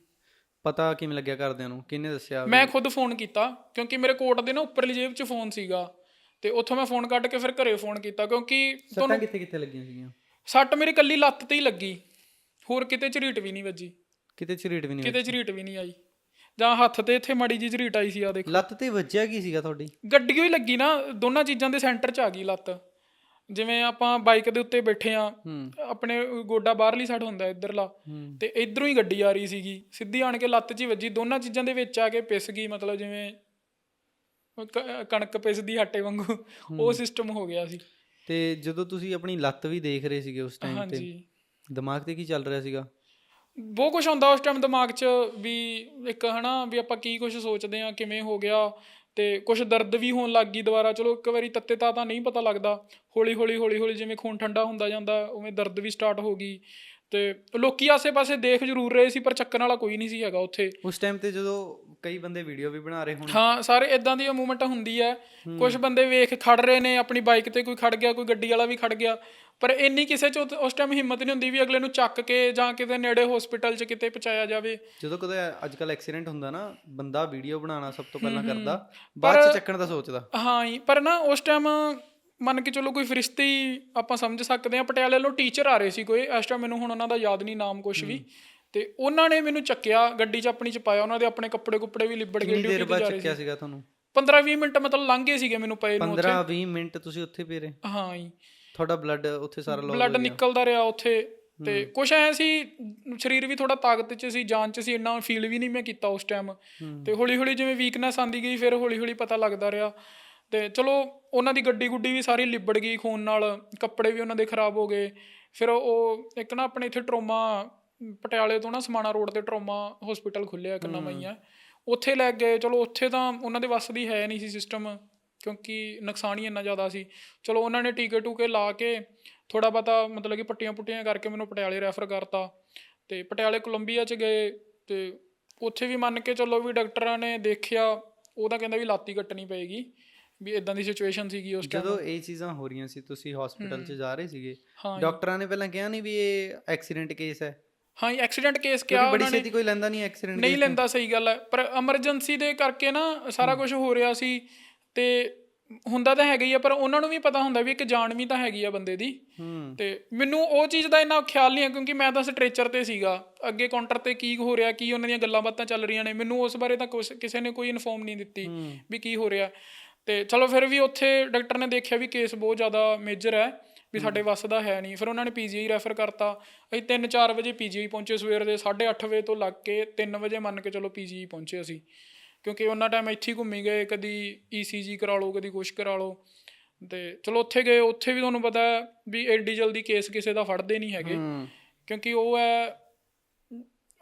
ਪਤਾ ਕਿਵੇਂ ਲੱਗਿਆ ਘਰਦਿਆਂ ਨੂੰ? ਕਿਹਨੇ ਦੱਸਿਆ ਮੈਂ ਖੁਦ ਫੋਨ ਕੀਤਾ ਕਿਉਂਕਿ ਮੇਰੇ ਕੋਟ ਦੇ ਨਾ ਉੱਪਰਲੀ ਜੇਬ 'ਚ ਫੋਨ ਸੀਗਾ। ਤੇ ਉੱਥੋਂ ਮੈਂ ਫੋਨ ਕੱਢ ਕੇ ਫਿਰ ਘਰੇ ਫੋਨ ਕੀਤਾ ਕਿਉਂਕਿ ਸੱਟਾਂ ਕਿੱਥੇ ਕਿੱਥੇ ਲੱਗੀਆਂ ਸੀਗੀਆਂ? ਸੱਟ ਮੇਰੀ ਕੱਲੀ ਲੱਤ ਤੇ ਹੀ ਲੱਗੀ। ਹੋਰ ਕਿਤੇ ਝਰੀਟ ਵੀ ਨਹੀਂ ਵੱਜੀ। ਕਿਤੇ ਝਰੀਟ ਵੀ ਨਹੀਂ ਕਿਤੇ ਝਰੀਟ ਵੀ ਨਹੀਂ ਆਈ। ਜਾਂ ਹੱਥ ਤੇ ਇੱਥੇ ਮਾੜੀ ਜੀ ਝਰੀਟ ਆਈ ਸੀ ਆ ਦੇਖ। ਲੱਤ ਤੇ ਵੱਜਿਆ ਕੀ ਸੀਗਾ ਤੁਹਾਡੀ? ਗੱਡੀਓ ਹੀ ਲੱਗੀ ਨਾ ਦੋਨਾਂ ਚੀਜ਼ਾਂ ਦੇ ਸੈਂਟਰ 'ਚ ਆ ਗਈ ਲੱਤ। ਜਿਵੇਂ ਆਪਾਂ ਬਾਈਕ ਦੇ ਉੱਤੇ ਬੈਠੇ ਆ ਆਪਣੇ ਗੋਡਾ ਬਾਹਰਲੀ ਸਾਈਡ ਹੁੰਦਾ ਇਧਰਲਾ ਤੇ ਇਧਰੋਂ ਹੀ ਗੱਡੀ ਆ ਰਹੀ ਸੀਗੀ। ਸਿੱਧੀ ਆਣ ਕੇ ਲੱਤ 'ਚ ਹੀ ਵੱਜੀ ਦੋਨਾਂ ਚੀਜ਼ਾਂ ਦੇ ਵਿੱਚ ਆ ਕੇ ਪਿਸ ਗਈ ਮਤਲਬ ਜਿਵੇਂ ਕਣਕ ਪਿਸਦੀ ਆਟੇ ਵਾਂਗੂ ਉਹ ਸਿਸਟਮ ਹੋ ਗਿਆ ਸੀ। ਤੇ ਜਦੋਂ ਤੁਸੀਂ ਆਪਣੀ ਲੱਤ ਵੀ ਦੇਖ ਰਹੇ ਸੀਗੇ ਉਸ ਟਾਈਮ ਤੇ ਹਾਂਜੀ। ਦਿਮਾਗ ਤੇ ਕੀ ਚੱਲ ਰਿਹਾ ਸੀਗਾ? ਬਹੁਤ ਕੁਝ ਹੁੰਦਾ ਉਸ ਟਾਈਮ ਦਿਮਾਗ 'ਚ ਵੀ ਇੱਕ ਹਨਾ ਵੀ ਆਪਾਂ ਕੀ ਕੁਝ ਸੋਚਦੇ ਆ ਕਿਵੇਂ ਹੋ ਗਿਆ ਤੇ ਕੁਝ ਦਰਦ ਵੀ ਹੋਣ ਲੱਗ ਗਈ ਦੁਬਾਰਾ। ਚਲੋ, ਇੱਕ ਵਾਰੀ ਤੱਤੇ ਤਾਂ ਤਾਂ ਨਹੀਂ ਪਤਾ ਲੱਗਦਾ। ਹੌਲੀ ਹੌਲੀ ਹੌਲੀ ਹੌਲੀ ਜਿਵੇਂ ਖੂਨ ਠੰਡਾ ਹੁੰਦਾ ਜਾਂਦਾ, ਉਵੇਂ ਦਰਦ ਵੀ ਸਟਾਰਟ ਹੋ ਗਈ। ਤੇ ਲੋਕੀ ਆਸੇ-ਪਾਸੇ ਦੇਖ ਜ਼ਰੂਰ ਰਹੇ ਸੀ ਪਰ ਚੱਕਣ ਵਾਲਾ ਕੋਈ ਨਹੀਂ ਸੀ ਹੈਗਾ ਉੱਥੇ। ਉਸ ਟਾਈਮ ਤੇ ਜਦੋਂ ਕਈ ਬੰਦੇ ਵੀਡੀਓ ਵੀ ਬਣਾ ਰਹੇ ਹੋਣ। ਹਾਂ ਸਾਰੇ ਇਦਾਂ ਦੀ ਮੂਵਮੈਂਟ ਹੁੰਦੀ ਹੈ। ਕੁਝ ਬੰਦੇ ਵੇਖ ਖੜ ਰਹੇ ਨੇ ਆਪਣੀ ਬਾਈਕ ਤੇ ਕੋਈ ਖੜ ਗਿਆ ਕੋਈ ਗੱਡੀ ਵਾਲਾ ਵੀ ਖੜ ਗਿਆ। ਪਰ ਇੰਨੀ ਕਿਸੇ ਚ ਉਸ ਟਾਈਮ ਹਿੰਮਤ ਨਹੀਂ ਹੁੰਦੀ ਵੀ ਅਗਲੇ ਨੂੰ ਚੱਕ ਕੇ ਜਾਂ ਕਿਤੇ ਨੇੜੇ ਹਸਪੀਟਲ 'ਚ ਕਿਤੇ ਪਹੁੰਚਾਇਆ ਜਾਵੇ। ਜਦੋਂ ਕਦੇ ਅੱਜ ਕੱਲ ਐਕਸੀਡੈਂਟ ਹੁੰਦਾ ਨਾ ਬੰਦਾ ਵੀਡੀਓ ਬਣਾਉਣਾ ਸਭ ਤੋਂ ਪਹਿਲਾਂ ਕਰਦਾ ਬਾਅਦ ਚ ਚੱਕਣ ਦਾ ਸੋਚਦਾ। ਹਾਂ ਪਰ ਨਾ ਉਸ ਟਾਈਮ ਮੰਨ ਕੇ ਚਲੋ ਕੋਈ ਫਰਿਸ਼ਤੇ ਹੀ ਆਪਾਂ ਸਮਝ ਸਕਦੇ ਹਾਂ ਪਟਿਆਲੇ ਵੱਲੋਂ ਟੀਚਰ ਆ ਰਹੇ ਸੀ ਕੋਈ ਇਸ ਟਾਈਮ ਮੈਨੂੰ ਹੁਣ ਉਹਨਾਂ ਦਾ ਯਾਦ ਨਹੀਂ ਨਾਮ ਕੁਝ ਵੀ। ਤੇ ਉਹਨਾਂ ਨੇ ਮੈਨੂੰ ਚੱਕਿਆ ਗੱਡੀ 'ਚ ਆਪਣੀ ਚ ਪਾਇਆ ਉਹਨਾਂ ਦੇ ਆਪਣੇ ਕੱਪੜੇ ਕੁੱਪੜੇ ਵੀ ਲਿਬੜ ਗਏ ਡਿਊਟੀ ਤੇ ਜਾ ਰਹੇ ਸੀਗਾ ਤੁਹਾਨੂੰ? 15-20 ਮਿੰਟ ਮਤਲਬ ਲੰਘ ਗਏ ਸੀਗੇ ਮੈਨੂੰ ਪਏ ਨੂੰ 15 20 ਮਿੰਟ ਤੁਸੀਂ ਉੱਥੇ ਪਏ ਰਹੇ? ਹਾਂ ਜੀ। ਤੁਹਾਡਾ ਬਲੱਡ ਉੱਥੇ ਸਾਰਾ ਲੋਸ ਬਲੱਡ ਨਿਕਲਦਾ ਰਿਹਾ ਉੱਥੇ ਤੇ ਕੁਛ ਐ ਸੀ ਸਰੀਰ ਵੀ ਥੋੜਾ ਤਾਕਤ 'ਚ ਸੀ ਜਾਨ 'ਚ ਸੀ ਇੰਨਾ ਫੀਲ ਵੀ ਨਹੀਂ ਮੈਂ ਕੀਤਾ ਉਸ ਟਾਈਮ ਤੇ ਹੌਲੀ ਹੌਲੀ ਜਿਵੇਂ ਵੀਕਨੈਸ ਆਂਦੀ ਗਈ ਫਿਰ ਹੌਲੀ ਹੌਲੀ ਪਤਾ ਲੱਗਦਾ ਰਿਹਾ। ਤੇ ਚਲੋ ਉਹਨਾਂ ਦੀ ਗੱਡੀ ਗੁੱਡੀ ਵੀ ਸਾਰੀ ਲਿਬੜ ਗਈ ਖੂਨ ਨਾਲ, ਕੱਪੜੇ ਵੀ ਉਹਨਾਂ ਦੇ ਖਰਾਬ ਹੋ ਗਏ। ਫਿਰ ਉਹ ਇੱਕ ਨਾ ਆਪਣੇ ਇੱਥੇ ਟਰੋਮਾ, ਪਟਿਆਲੇ ਤੋਂ ਨਾ ਸਮਾਣਾ ਰੋਡ ਤੇ ਟਰੋਮਾ ਹਸਪੀਟਲ ਖੁੱਲਿਆ ਇੱਕ ਨਵਾਂ ਉੱਥੇ ਲੈ ਗਏ, ਚਲੋ ਉੱਥੇ ਤਾਂ ਉਹਨਾਂ ਦੇ ਵੱਸ ਦੀ ਹੈ ਨਹੀਂ ਸੀ ਸਿਸਟਮ ਕਿਉਂਕਿ ਨੁਕਸਾਨ ਹੀ ਇੰਨਾ ਜ਼ਿਆਦਾ ਸੀ। ਚਲੋ ਉਹਨਾਂ ਨੇ ਟੀਕੇ ਟੂਕੇ ਲਾ ਕੇ ਥੋੜਾ ਬਹੁਤਾ ਮਤਲਬ ਕਿ ਪੱਟੀਆਂ ਪੁੱਟੀਆਂ ਕਰਕੇ ਮੈਨੂੰ ਪਟਿਆਲੇ ਰੈਫਰ ਕਰਤਾ ਤੇ ਪਟਿਆਲੇ ਕੋਲੰਬੀਆ ਚ ਗਏ ਤੇ ਉੱਥੇ ਵੀ ਮੰਨ ਕੇ ਚੱਲੋ ਵੀ ਡਾਕਟਰਾਂ ਨੇ ਦੇਖਿਆ, ਉਹ ਤਾਂ ਕਹਿੰਦਾ ਵੀ ਲਾਤੀ ਕੱਟਣੀ ਪਏਗੀ। ਵੀ ਇਦਾਂ ਦੀ ਸਿਚੁਏਸ਼ਨ ਸੀਗੀ ਉਸ ਟਾਈਮ ਜਦੋਂ ਇਹ ਚੀਜ਼ਾਂ ਹੋ ਰਹੀਆਂ ਸੀ ਤੁਸੀਂ ਹਸਪੀਟਲ 'ਚ ਜਾ ਰਹੇ ਸੀਗੇ ਡਾਕਟਰਾਂ ਨੇ ਪਹਿਲਾਂ ਕਿਹਾ ਨਹੀਂ ਵੀ ਇਹ ਐਕਸੀਡੈਂਟ ਕੇਸ ਹੈ? ਹਾਂ ਐਕਸੀਡੈਂਟ ਕੇਸ ਕਿਹਾ ਬੜੀ ਉਹਨਾਂ ਨੇ। ਛੇਤੀ ਕੋਈ ਲੈਂਦਾ ਨਹੀਂ ਐਕਸੀਡੈਂਟ ਨਹੀਂ ਲੈਂਦਾ ਸਹੀ ਗੱਲ ਹੈ। ਪਰ ਐਮਰਜੈਂਸੀ ਦੇ ਕਰਕੇ ਨਾ ਸਾਰਾ ਕੁਝ ਹੋ ਰਿਹਾ ਸੀ ਤੇ ਹੁੰਦਾ ਤਾਂ ਹੈਗਾ ਹੀ ਆ ਪਰ ਉਹਨਾਂ ਨੂੰ ਵੀ ਪਤਾ ਹੁੰਦਾ ਵੀ ਇੱਕ ਜਾਨ ਵੀ ਤਾਂ ਹੈਗੀ ਆ ਬੰਦੇ ਦੀ। ਤੇ ਮੈਨੂੰ ਉਹ ਚੀਜ਼ ਦਾ ਇੰਨਾ ਖਿਆਲ ਨਹੀਂ ਹੈ ਕਿਉਂਕਿ ਮੈਂ ਤਾਂ ਸਟ੍ਰੈਚਰ ਤੇ ਸੀਗਾ। ਅੱਗੇ ਕਾਊਂਟਰ ਤੇ ਕੀ ਹੋ ਰਿਹਾ ਕੀ ਉਹਨਾਂ ਦੀਆਂ ਗੱਲਾਂ ਬਾਤਾਂ ਚੱਲ ਰਹੀਆਂ ਨੇ ਮੈਨੂੰ ਉਸ ਬਾਰੇ ਤਾਂ ਕਿਸੇ ਨੇ ਕੋਈ ਇਨਫੋਰਮ ਨਹੀਂ ਦਿੱਤੀ ਵੀ ਕੀ ਹੋ ਰਿਹਾ। ਤੇ ਚਲੋ ਫਿਰ ਵੀ ਉੱਥੇ ਡਾਕਟਰ ਨੇ ਦੇਖਿਆ ਵੀ ਕੇਸ ਬਹੁਤ ਜ਼ਿਆਦਾ ਮੇਜਰ ਹੈ ਵੀ ਸਾਡੇ ਵੱਸ ਦਾ ਹੈ ਨਹੀਂ। ਫਿਰ ਉਹਨਾਂ ਨੇ ਪੀਜੀਆਈ ਰੈਫਰ ਕਰਤਾ। ਅਸੀਂ 3-4 ਵਜੇ ਪੀਜੀਆਈ ਪਹੁੰਚੇ ਸਵੇਰ ਦੇ 8:30 ਵਜੇ ਤੋਂ ਲੱਗ ਕੇ 3 ਵਜੇ ਮੰਨ ਕੇ ਚਲੋ ਪੀਜੀਆਈ ਪਹੁੰਚੇ ਅਸੀਂ। ਕਿਉਂਕਿ ਉਹਨਾਂ ਟਾਈਮ ਇੱਥੇ ਹੀ ਘੁੰਮੀ ਗਏ ਕਦੀ ਈਸੀਜੀ ਕਰਾ ਲਓ ਕਦੀ ਕੁਛ ਕਰਾ ਲਓ। ਤੇ ਚਲੋ ਉੱਥੇ ਗਏ ਉੱਥੇ ਵੀ ਤੁਹਾਨੂੰ ਪਤਾ ਵੀ ਐਡੀ ਜਲਦੀ ਕੇਸ ਕਿਸੇ ਦਾ ਫੜਦੇ ਨਹੀਂ ਹੈਗੇ। ਕਿਉਂਕਿ ਉਹ ਹੈ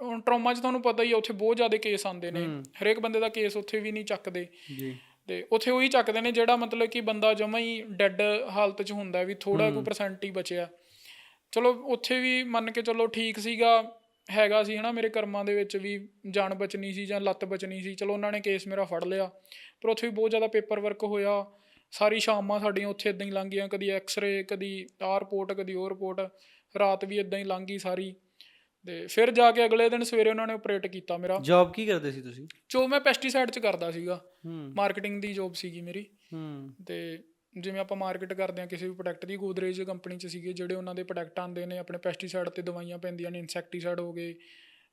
ਹੁਣ ਟਰਾਮਾ 'ਚ ਤੁਹਾਨੂੰ ਪਤਾ ਹੀ ਹੈ ਉੱਥੇ ਬਹੁਤ ਜ਼ਿਆਦਾ ਕੇਸ ਆਉਂਦੇ ਨੇ। ਹਰੇਕ ਬੰਦੇ ਦਾ ਕੇਸ ਉੱਥੇ ਵੀ ਨਹੀਂ ਚੱਕਦੇ। ਜੀ। ਤੇ ਉੱਥੇ ਉਹੀ ਚੱਕਦੇ ਨੇ ਜਿਹੜਾ ਮਤਲਬ ਕਿ ਬੰਦਾ ਜਮਾ ਹੀ ਡੈੱਡ ਹਾਲਤ 'ਚ ਹੁੰਦਾ ਵੀ ਥੋੜਾ ਕੋਈ ਪਰਸੈਂਟ ਹੀ ਬਚਿਆ। ਚਲੋ ਉੱਥੇ ਵੀ ਮੰਨ ਕੇ ਚਲੋ ਠੀਕ ਸੀਗਾ ਹੈਗਾ ਸੀ ਹਨਾ ਮੇਰੇ ਕਰਮਾਂ ਦੇ ਵਿੱਚ ਵੀ ਜਾਨ ਬਚਣੀ ਸੀ ਜਾਂ ਲੱਤ ਬਚਣੀ ਸੀ ਚਲੋ ਉਹਨਾਂ ਨੇ ਕੇਸ ਮੇਰਾ ਫੜ ਲਿਆ। ਪਰ ਉੱਥੇ ਵੀ ਬਹੁਤ ਜ਼ਿਆਦਾ ਪੇਪਰ ਵਰਕ ਹੋਇਆ ਸਾਰੀ ਸ਼ਾਮਾਂ ਸਾਡੀਆਂ ਉੱਥੇ ਇਦਾਂ ਹੀ ਲੰਘ ਗਈਆਂ ਕਦੀ ਐਕਸ-ਰੇ ਕਦੀ ਆਹ ਰਿਪੋਰਟ ਕਦੀ ਉਹ ਰਿਪੋਰਟ ਰਾਤ ਵੀ ਇਦਾਂ ਹੀ ਲੰਘ ਸਾਰੀ। ਤੇ ਫਿਰ ਜਾ ਕੇ ਅਗਲੇ ਦਿਨ ਸਵੇਰੇ ਉਹਨਾਂ ਨੇ ਆਪਰੇਟ ਕੀਤਾ ਮੇਰਾ। ਜੌਬ ਕੀ ਕਰਦੇ ਸੀ ਤੁਸੀਂ? ਜੋ ਮੈਂ ਪੈਸਟੀਸਾਈਡ 'ਚ ਕਰਦਾ ਸੀਗਾ। ਮਾਰਕੀਟਿੰਗ ਦੀ ਜੌਬ ਸੀਗੀ ਮੇਰੀ। ਹੂੰ। ਤੇ ਜਿਵੇਂ ਆਪਾਂ ਮਾਰਕੀਟ ਕਰਦੇ ਹਾਂ ਕਿਸੇ ਵੀ ਪ੍ਰੋਡਕਟ ਦੀ ਗੋਦਰੇਜ ਕੰਪਨੀ 'ਚ ਸੀਗੇ ਜਿਹੜੇ ਉਹਨਾਂ ਦੇ ਪ੍ਰੋਡਕਟ ਆਉਂਦੇ ਨੇ ਆਪਣੇ ਪੈਸਟੀਸਾਈਡ ਤੇ ਦਵਾਈਆਂ ਪੈਂਦੀਆਂ ਨੇ ਇਨਸੈਕਟੀਸਾਈਡ ਹੋ ਗਏ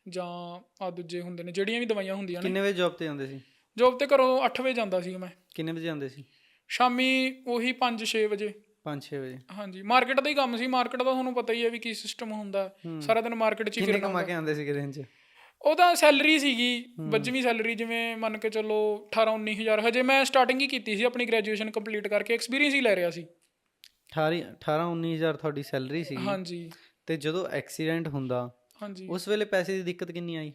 ਜਾਂ ਆ ਦੂਜੇ ਹੁੰਦੇ ਨੇ ਜਿਹੜੀਆਂ ਵੀ ਦਵਾਈਆਂ ਹੁੰਦੀਆਂ ਨੇ। ਕਿੰਨੇ ਵਜੇ ਜੌਬ ਤੇ ਆਉਂਦੇ ਸੀ? ਜੌਬ ਤੇ ਘਰੋਂ 8 ਵਜੇ ਜਾਂਦਾ ਸੀ ਮੈਂ। ਕਿੰਨੇ ਵਜੇ ਆਉਂਦੇ ਸੀ? ਸ਼ਾਮੀ ਉਹੀ 5-6 ਵਜੇ। 5-6 ਵਜੇ। ਹਾਂਜੀ ਮਾਰਕੀਟ ਦਾ ਹੀ ਕੰਮ ਸੀ। ਮਾਰਕੀਟ ਦਾ ਤੁਹਾਨੂੰ ਪਤਾ ਹੀ ਹੈ ਵੀ ਕੀ ਸਿਸਟਮ ਹੁੰਦਾ। ਸਾਰਾ ਦਿਨ ਮਾਰਕੀਟ 'ਚ ਹੀ ਕਿੰਨੇ ਕਮਾ ਕੇ ਆਉਂਦੇ ਸੀ ਦਿਨ ਚ? ਉਹਦਾ ਸੈਲਰੀ ਸੀਗੀ ਵੱਜਵੀਂ ਸੈਲਰੀ ਜਿਵੇਂ ਮੰਨ ਕੇ ਚੱਲੋ 18 19000 ਹਜੇ ਮੈਂ ਸਟਾਰਟਿੰਗ ਹੀ ਕੀਤੀ ਸੀ ਆਪਣੀ ਗ੍ਰੈਜੂਏਸ਼ਨ ਕੰਪਲੀਟ ਕਰਕੇ ਐਕਸਪੀਰੀਅੰਸ ਹੀ ਲੈ ਰਿਹਾ ਸੀ। 18 18 19000 ਤੁਹਾਡੀ ਸੈਲਰੀ ਸੀਗੀ। ਹਾਂਜੀ। ਤੇ ਜਦੋਂ ਐਕਸੀਡੈਂਟ ਹੁੰਦਾ ਹਾਂਜੀ। ਉਸ ਵੇਲੇ ਪੈਸੇ ਦੀ ਦਿੱਕਤ ਕਿੰਨੀ ਆਈ?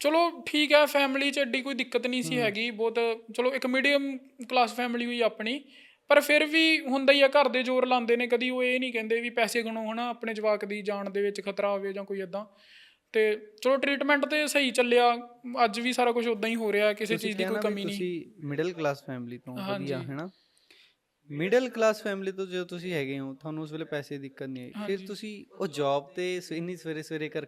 ਚਲੋ ਠੀਕ ਹੈ ਫੈਮਿਲੀ 'ਚ ਐਡੀ ਕੋਈ ਦਿੱਕਤ ਨਹੀਂ ਸੀ ਹੈਗੀ। ਬਹੁਤ ਚਲੋ ਇੱਕ ਮੀਡੀਅਮ ਕਲਾਸ ਫੈਮਿਲੀ ਹੋਈ ਆਪਣੀ। ਪਰ ਫਿਰ ਵੀ ਹੁੰਦਾ ਹੀ ਆ ਘਰ ਦੇ ਜ਼ੋਰ ਲਾਉਂਦੇ ਨੇ ਕਦੀ ਉਹ ਇਹ ਨਹੀਂ ਕਹਿੰਦੇ ਵੀ ਪੈਸੇ ਗਣੋ ਹਨਾ ਆਪਣੇ ਜਵਾਕ ਦੀ ਜਾਨ ਦੇ ਵਿੱਚ ਖਤਰਾ ਹੋਵੇ ਜਾਂ ਕੋਈ ਇਦਾਂ ਤੇ ਚਲੋ ਟ੍ਰੀਟਮੈਂਟ ਤੇ ਸਹੀ ਚੱਲਿਆ ਅੱਜ ਵੀ ਸਾਰਾ ਕੁਝ ਉਦਾਂ ਹੀ ਹੋ ਰਿਹਾ ਕਿਸੇ ਚੀਜ਼ ਦੀ ਕੋਈ ਕਮੀ ਨਹੀਂ। ਤੁਸੀਂ ਮਿਡਲ ਕਲਾਸ ਫੈਮਿਲੀ ਤੋਂ ਵਧੀਆ ਹੈਨਾ? ਮਿਡਲ ਕਲਾਸ ਫੈਮਿਲੀ ਤੋਂ ਜਦੋਂ ਤੁਸੀਂ ਹੈਗੇ ਹੋ ਤੁਹਾਨੂੰ ਉਸ ਵੇਲੇ ਪੈਸੇ ਦੀ ਦਿੱਕਤ ਨਹੀਂ ਆਈ। ਫਿਰ ਤੁਸੀਂ ਉਹ ਜੌਬ ਤੇ ਸ- ਇੰਨੀ ਸਵੇਰੇ ਸਵੇਰੇ ਕਰ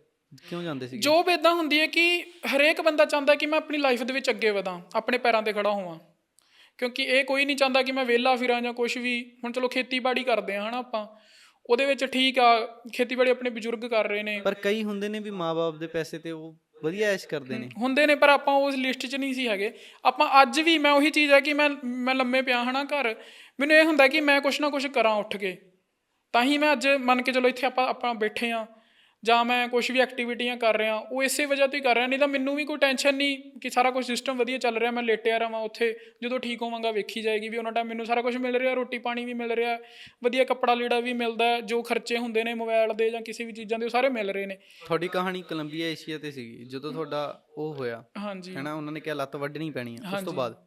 ਕਿਉਂ ਜਾਂਦੇ ਸੀਗੇ? ਜੋਬ ਇਦਾਂ ਹੁੰਦੀ ਹੈ ਕਿ ਹਰੇਕ ਬੰਦਾ ਚਾਹੁੰਦਾ ਕਿ ਮੈਂ ਆਪਣੀ ਲਾਈਫ ਦੇ ਵਿੱਚ ਅੱਗੇ ਵਧਾਂ ਆਪਣੇ ਪੈਰਾਂ ਤੇ ਖੜਾ ਹੋਵਾਂ। ਕਿਉਂਕਿ ਇਹ ਕੋਈ ਨਹੀਂ ਚਾਹੁੰਦਾ ਕਿ ਮੈਂ ਵਿਹਲਾ ਫਿਰਾਂ ਜਾਂ ਕੁਝ ਵੀ। ਹੁਣ ਚਲੋ ਖੇਤੀਬਾੜੀ ਕਰਦੇ ਆ ਹਨਾ ਆਪਾਂ। ਉਹਦੇ ਵਿੱਚ ਠੀਕ ਆ ਖੇਤੀਬਾੜੀ ਆਪਣੇ ਬਜ਼ੁਰਗ ਕਰ ਰਹੇ ਨੇ। ਪਰ ਕਈ ਹੁੰਦੇ ਨੇ ਵੀ ਮਾਪੇ ਦੇ ਪੈਸੇ ਤੇ ਉਹ ਵਧੀਆ ਐਸ਼ ਕਰਦੇ ਨੇ। ਹੁੰਦੇ ਨੇ ਪਰ ਆਪਾਂ ਉਸ ਲਿਸਟ 'ਚ ਨਹੀਂ ਸੀ ਹੈਗੇ। ਆਪਾਂ ਅੱਜ ਵੀ ਮੈਂ ਉਹੀ ਚੀਜ਼ ਹੈ ਕਿ ਮੈਂ ਮੈਂ ਲੰਮੇ ਪਿਆ ਹਨਾ ਘਰ। ਮੈਨੂੰ ਇਹ ਹੁੰਦਾ ਕਿ ਮੈਂ ਕੁਛ ਨਾ ਕੁਛ ਕਰਾਂ ਉੱਠ ਕੇ। ਤਾਂ ਹੀ ਮੈਂ ਅੱਜ ਮੰਨ ਕੇ ਚਲੋ ਇੱਥੇ ਆਪਾਂ ਆਪਾਂ ਬੈਠੇ ਆ। ਜਾਂ ਮੈਂ ਕੁਝ ਵੀ ਐਕਟੀਵਿਟੀਆਂ ਕਰ ਰਿਹਾ ਉਹ ਇਸੇ ਵਜ੍ਹਾ ਤੋਂ ਹੀ ਕਰ ਰਿਹਾ ਨਹੀਂ ਤਾਂ ਮੈਨੂੰ ਵੀ ਕੋਈ ਟੈਨਸ਼ਨ ਨਹੀਂ ਕਿ ਸਾਰਾ ਕੁਝ ਸਿਸਟਮ ਵਧੀਆ ਚੱਲ ਰਿਹਾ ਮੈਂ ਲੇਟਿਆ ਰਵਾਂ ਉੱਥੇ ਜਦੋਂ ਠੀਕ ਹੋਵਾਂਗਾ ਵੇਖੀ ਜਾਏਗੀ ਵੀ ਉਹਨਾਂ ਟਾਈਮ ਮੈਨੂੰ ਸਾਰਾ ਕੁਝ ਮਿਲ ਰਿਹਾ ਰੋਟੀ ਪਾਣੀ ਵੀ ਮਿਲ ਰਿਹਾ ਵਧੀਆ ਕੱਪੜਾ ਲੀੜਾ ਵੀ ਮਿਲਦਾ ਜੋ ਖਰਚੇ ਹੁੰਦੇ ਨੇ ਮੋਬਾਈਲ ਦੇ ਜਾਂ ਕਿਸੇ ਵੀ ਚੀਜ਼ਾਂ ਦੇ ਉਹ ਸਾਰੇ ਮਿਲ ਰਹੇ ਨੇ। ਤੁਹਾਡੀ ਕਹਾਣੀ ਕੋਲੰਬੀਆ ਏਸ਼ੀਆ ਤੇ ਸੀਗੀ ਜਦੋਂ ਤੁਹਾਡਾ ਉਹ ਹੋਇਆ ਹਾਂਜੀ। ਹੈਨਾ ਉਹਨਾਂ ਨੇ ਕਿਹਾ ਲੱਤ ਵੱਢਣੀ ਪੈਣੀ ਹੈ ਉਸ ਤੋਂ ਬਾਅਦ।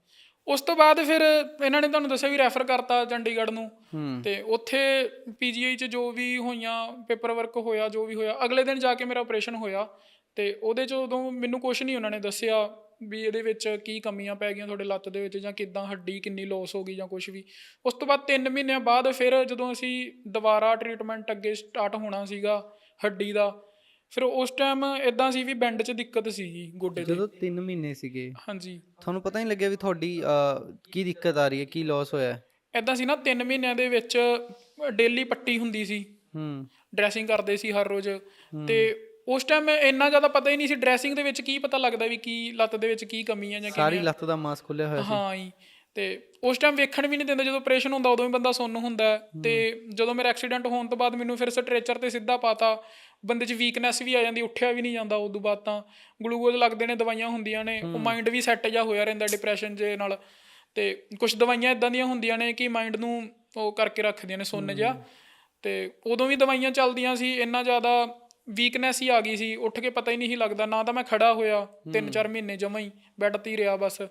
ਉਸ ਤੋਂ ਬਾਅਦ ਫਿਰ ਇਹਨਾਂ ਨੇ ਤੁਹਾਨੂੰ ਦੱਸਿਆ ਵੀ ਰੈਫਰ ਕਰਤਾ ਚੰਡੀਗੜ੍ਹ ਨੂੰ। ਤੇ ਉੱਥੇ ਪੀਜੀਆਈ 'ਚ ਜੋ ਵੀ ਹੋਈਆਂ ਪੇਪਰ ਵਰਕ ਹੋਇਆ ਜੋ ਵੀ ਹੋਇਆ ਅਗਲੇ ਦਿਨ ਜਾ ਕੇ ਮੇਰਾ ਆਪਰੇਸ਼ਨ ਹੋਇਆ। ਤੇ ਉਹਦੇ 'ਚ ਉਦੋਂ ਮੈਨੂੰ ਕੁਝ ਨਹੀਂ ਉਹਨਾਂ ਨੇ ਦੱਸਿਆ ਵੀ ਇਹਦੇ ਵਿੱਚ ਕੀ ਕਮੀਆਂ ਪੈ ਗਈਆਂ ਤੁਹਾਡੇ ਲੱਤ ਦੇ ਵਿੱਚ ਜਾਂ ਕਿੱਦਾਂ ਹੱਡੀ ਕਿੰਨੀ ਲੋਸ ਹੋ ਗਈ ਜਾਂ ਕੁਝ ਵੀ। ਉਸ ਤੋਂ ਬਾਅਦ 3 ਮਹੀਨਿਆਂ ਬਾਅਦ ਫਿਰ ਜਦੋਂ ਅਸੀਂ ਦੁਬਾਰਾ ਟ੍ਰੀਟਮੈਂਟ ਅੱਗੇ ਸਟਾਰਟ ਹੋਣਾ ਸੀਗਾ ਹੱਡੀ ਦਾ ਫਿਰ ਉਸ ਟਾਈਮ ਇਦਾਂ ਸੀ ਵੀ ਬੈਂਡ 'ਚ ਦਿੱਕਤ ਸੀਗੀ ਗੋਡੇ ਦੇ ਜਦੋਂ 3 ਮਹੀਨੇ ਸੀਗੇ ਹਾਂਜੀ। ਤੁਹਾਨੂੰ ਪਤਾ ਨਹੀਂ ਲੱਗਿਆ ਵੀ ਤੁਹਾਡੀ ਅਹ, ਕੀ ਦਿੱਕਤ ਆ ਰਹੀ ਹੈ ਕੀ ਲਾਸ ਹੋਇਆ? ਹੈ? ਇਦਾਂ ਸੀ ਨਾ 3 ਮਹੀਨਿਆਂ ਦੇ ਵਿੱਚ ਡੇਲੀ ਪੱਟੀ ਹੁੰਦੀ ਸੀ। ਹੂੰ। ਡਰੈਸਿੰਗ ਕਰਦੇ ਸੀ ਹਰ ਰੋਜ਼। ਤੇ ਉਸ ਟਾਈਮ ਇੰਨਾ ਜ਼ਿਆਦਾ ਪਤਾ ਹੀ ਨਹੀਂ ਸੀ ਡਰੈਸਿੰਗ ਦੇ ਵਿੱਚ ਕੀ ਪਤਾ ਲੱਗਦਾ ਵੀ ਕੀ ਲੱਤ ਦੇ ਵਿੱਚ ਕੀ ਕਮੀ ਹੈ ਜਾਂ ਸਾਰੀ ਲੱਤ ਦਾ ਮਾਸ ਖੁੱਲਿਆ ਹੋਇਆ ਸੀ। ਹਾਂ ਜੀ। ਤੇ ਉਸ ਟਾਈਮ ਵੇਖਣ ਵੀ ਨਹੀਂ ਦਿੰਦੇ ਜਦੋਂ ਆਪਰੇਸ਼ਨ ਹੁੰਦਾ ਉਦੋਂ ਹੀ ਬੰਦਾ ਸੁੰਨ ਹੁੰਦਾ। ਤੇ ਜਦੋਂ ਮੇਰਾ ਐਕਸੀਡੈਂਟ ਹੋਣ ਤੋਂ ਬਾਅਦ ਮੈਨੂੰ ਫਿਰ ਸਟ੍ਰੈਚਰ ਤੇ ਸਿੱਧਾ ਪਾਤਾ। ਬੰਦੇ 'ਚ ਵੀਕਨੈਸ ਵੀ ਆ ਜਾਂਦੀ ਉੱਠਿਆ ਵੀ ਨਹੀਂ ਜਾਂਦਾ ਉਦੋਂ ਬਾਅਦ ਤਾਂ। ਗਲੂਕੋਜ਼ ਲੱਗਦੇ ਨੇ ਦਵਾਈਆਂ ਹੁੰਦੀਆਂ ਨੇ। ਉਹ ਮਾਈਂਡ ਵੀ ਸੈੱਟ ਜਾ ਹੋਇਆ ਰਹਿੰਦਾ ਡਿਪਰੈਸ਼ਨ ਜੇ ਨਾਲ। ਤੇ ਕੁਝ ਦਵਾਈਆਂ ਇਦਾਂ ਦੀਆਂ ਹੁੰਦੀਆਂ ਨੇ ਕਿ ਮਾਈਂਡ ਨੂੰ ਉਹ ਕਰਕੇ ਰੱਖਦੀਆਂ ਨੇ ਸੁੰਨ ਜਿਹਾ। ਤੇ ਉਦੋਂ ਵੀ ਦਵਾਈਆਂ ਚੱਲਦੀਆਂ ਸੀ ਇੰਨਾ ਜ਼ਿਆਦਾ ਵੀਕਨੈਸ ਹੀ ਆ ਗਈ ਸੀ। ਉੱਠ ਕੇ ਪਤਾ ਹੀ ਨਹੀਂ ਸੀ ਲੱਗਦਾ ਨਾ ਤਾਂ ਮੈਂ ਖੜਾ ਹੋਇਆ 3-4 ਮਹੀਨੇ ਜਮਾਂ ਹੀ ਬੈੱਡ ਤੇ ਹੀ ਰਿਹਾ ਬਸ।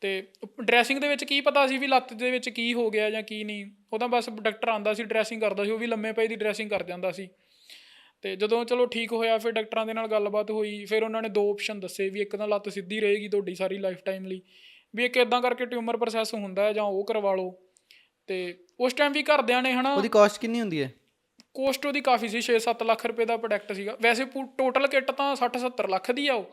ਤੇ ਡਰੈਸਿੰਗ ਦੇ ਵਿੱਚ ਕੀ ਪਤਾ ਸੀ ਵੀ ਲੱਤ ਦੇ ਵਿੱਚ ਕੀ ਹੋ ਗਿਆ ਜਾਂ ਕੀ ਨਹੀਂ। ਉਹ ਤਾਂ ਬਸ ਡਾਕਟਰ ਆਂਦਾ ਸੀ ਡਰੈਸਿੰਗ ਕਰਦਾ ਸੀ, ਉਹ ਵੀ ਲੰਮੇ ਪਏ ਦੀ ਡਰੈਸਿੰਗ ਕਰ ਜਾਂਦਾ ਸੀ। ਤੇ ਜਦੋਂ ਚਲੋ ਠੀਕ ਹੋਇਆ, ਫਿਰ ਡਾਕਟਰਾਂ ਦੇ ਨਾਲ ਗੱਲਬਾਤ ਹੋਈ, ਫਿਰ ਉਹਨਾਂ ਨੇ ਦੋ ਆਪਸ਼ਨ ਦੱਸੇ ਵੀ ਇੱਕ ਤਾਂ ਲੱਤ ਸਿੱਧੀ ਰਹੇਗੀ ਤੁਹਾਡੀ ਸਾਰੀ ਲਾਈਫ ਟਾਈਮ ਲਈ, ਵੀ ਇੱਕ ਇਦਾਂ ਕਰਕੇ ਟਿਊਮਰ ਪ੍ਰੋਸੈਸ ਹੁੰਦਾ ਹੈ ਜਾਂ ਉਹ ਕਰਵਾ ਲਓ। ਤੇ ਉਸ ਟਾਈਮ ਵੀ ਘਰਦਿਆਂ ਨੇ ਹਨਾ ਉਹਦੀ ਕਾਸਟ ਕਿੰਨੀ ਹੁੰਦੀ ਹੈ? ਕੋਸਟ ਉਹਦੀ ਕਾਫੀ ਸੀ 6-7 ਲੱਖ ਰੁਪਏ ਦਾ ਪ੍ਰੋਡਕਟ ਸੀਗਾ। ਵੈਸੇ ਟੋਟਲ ਕਿੱਟ ਤਾਂ 60-70 ਲੱਖ ਦੀ ਆ ਉਹ।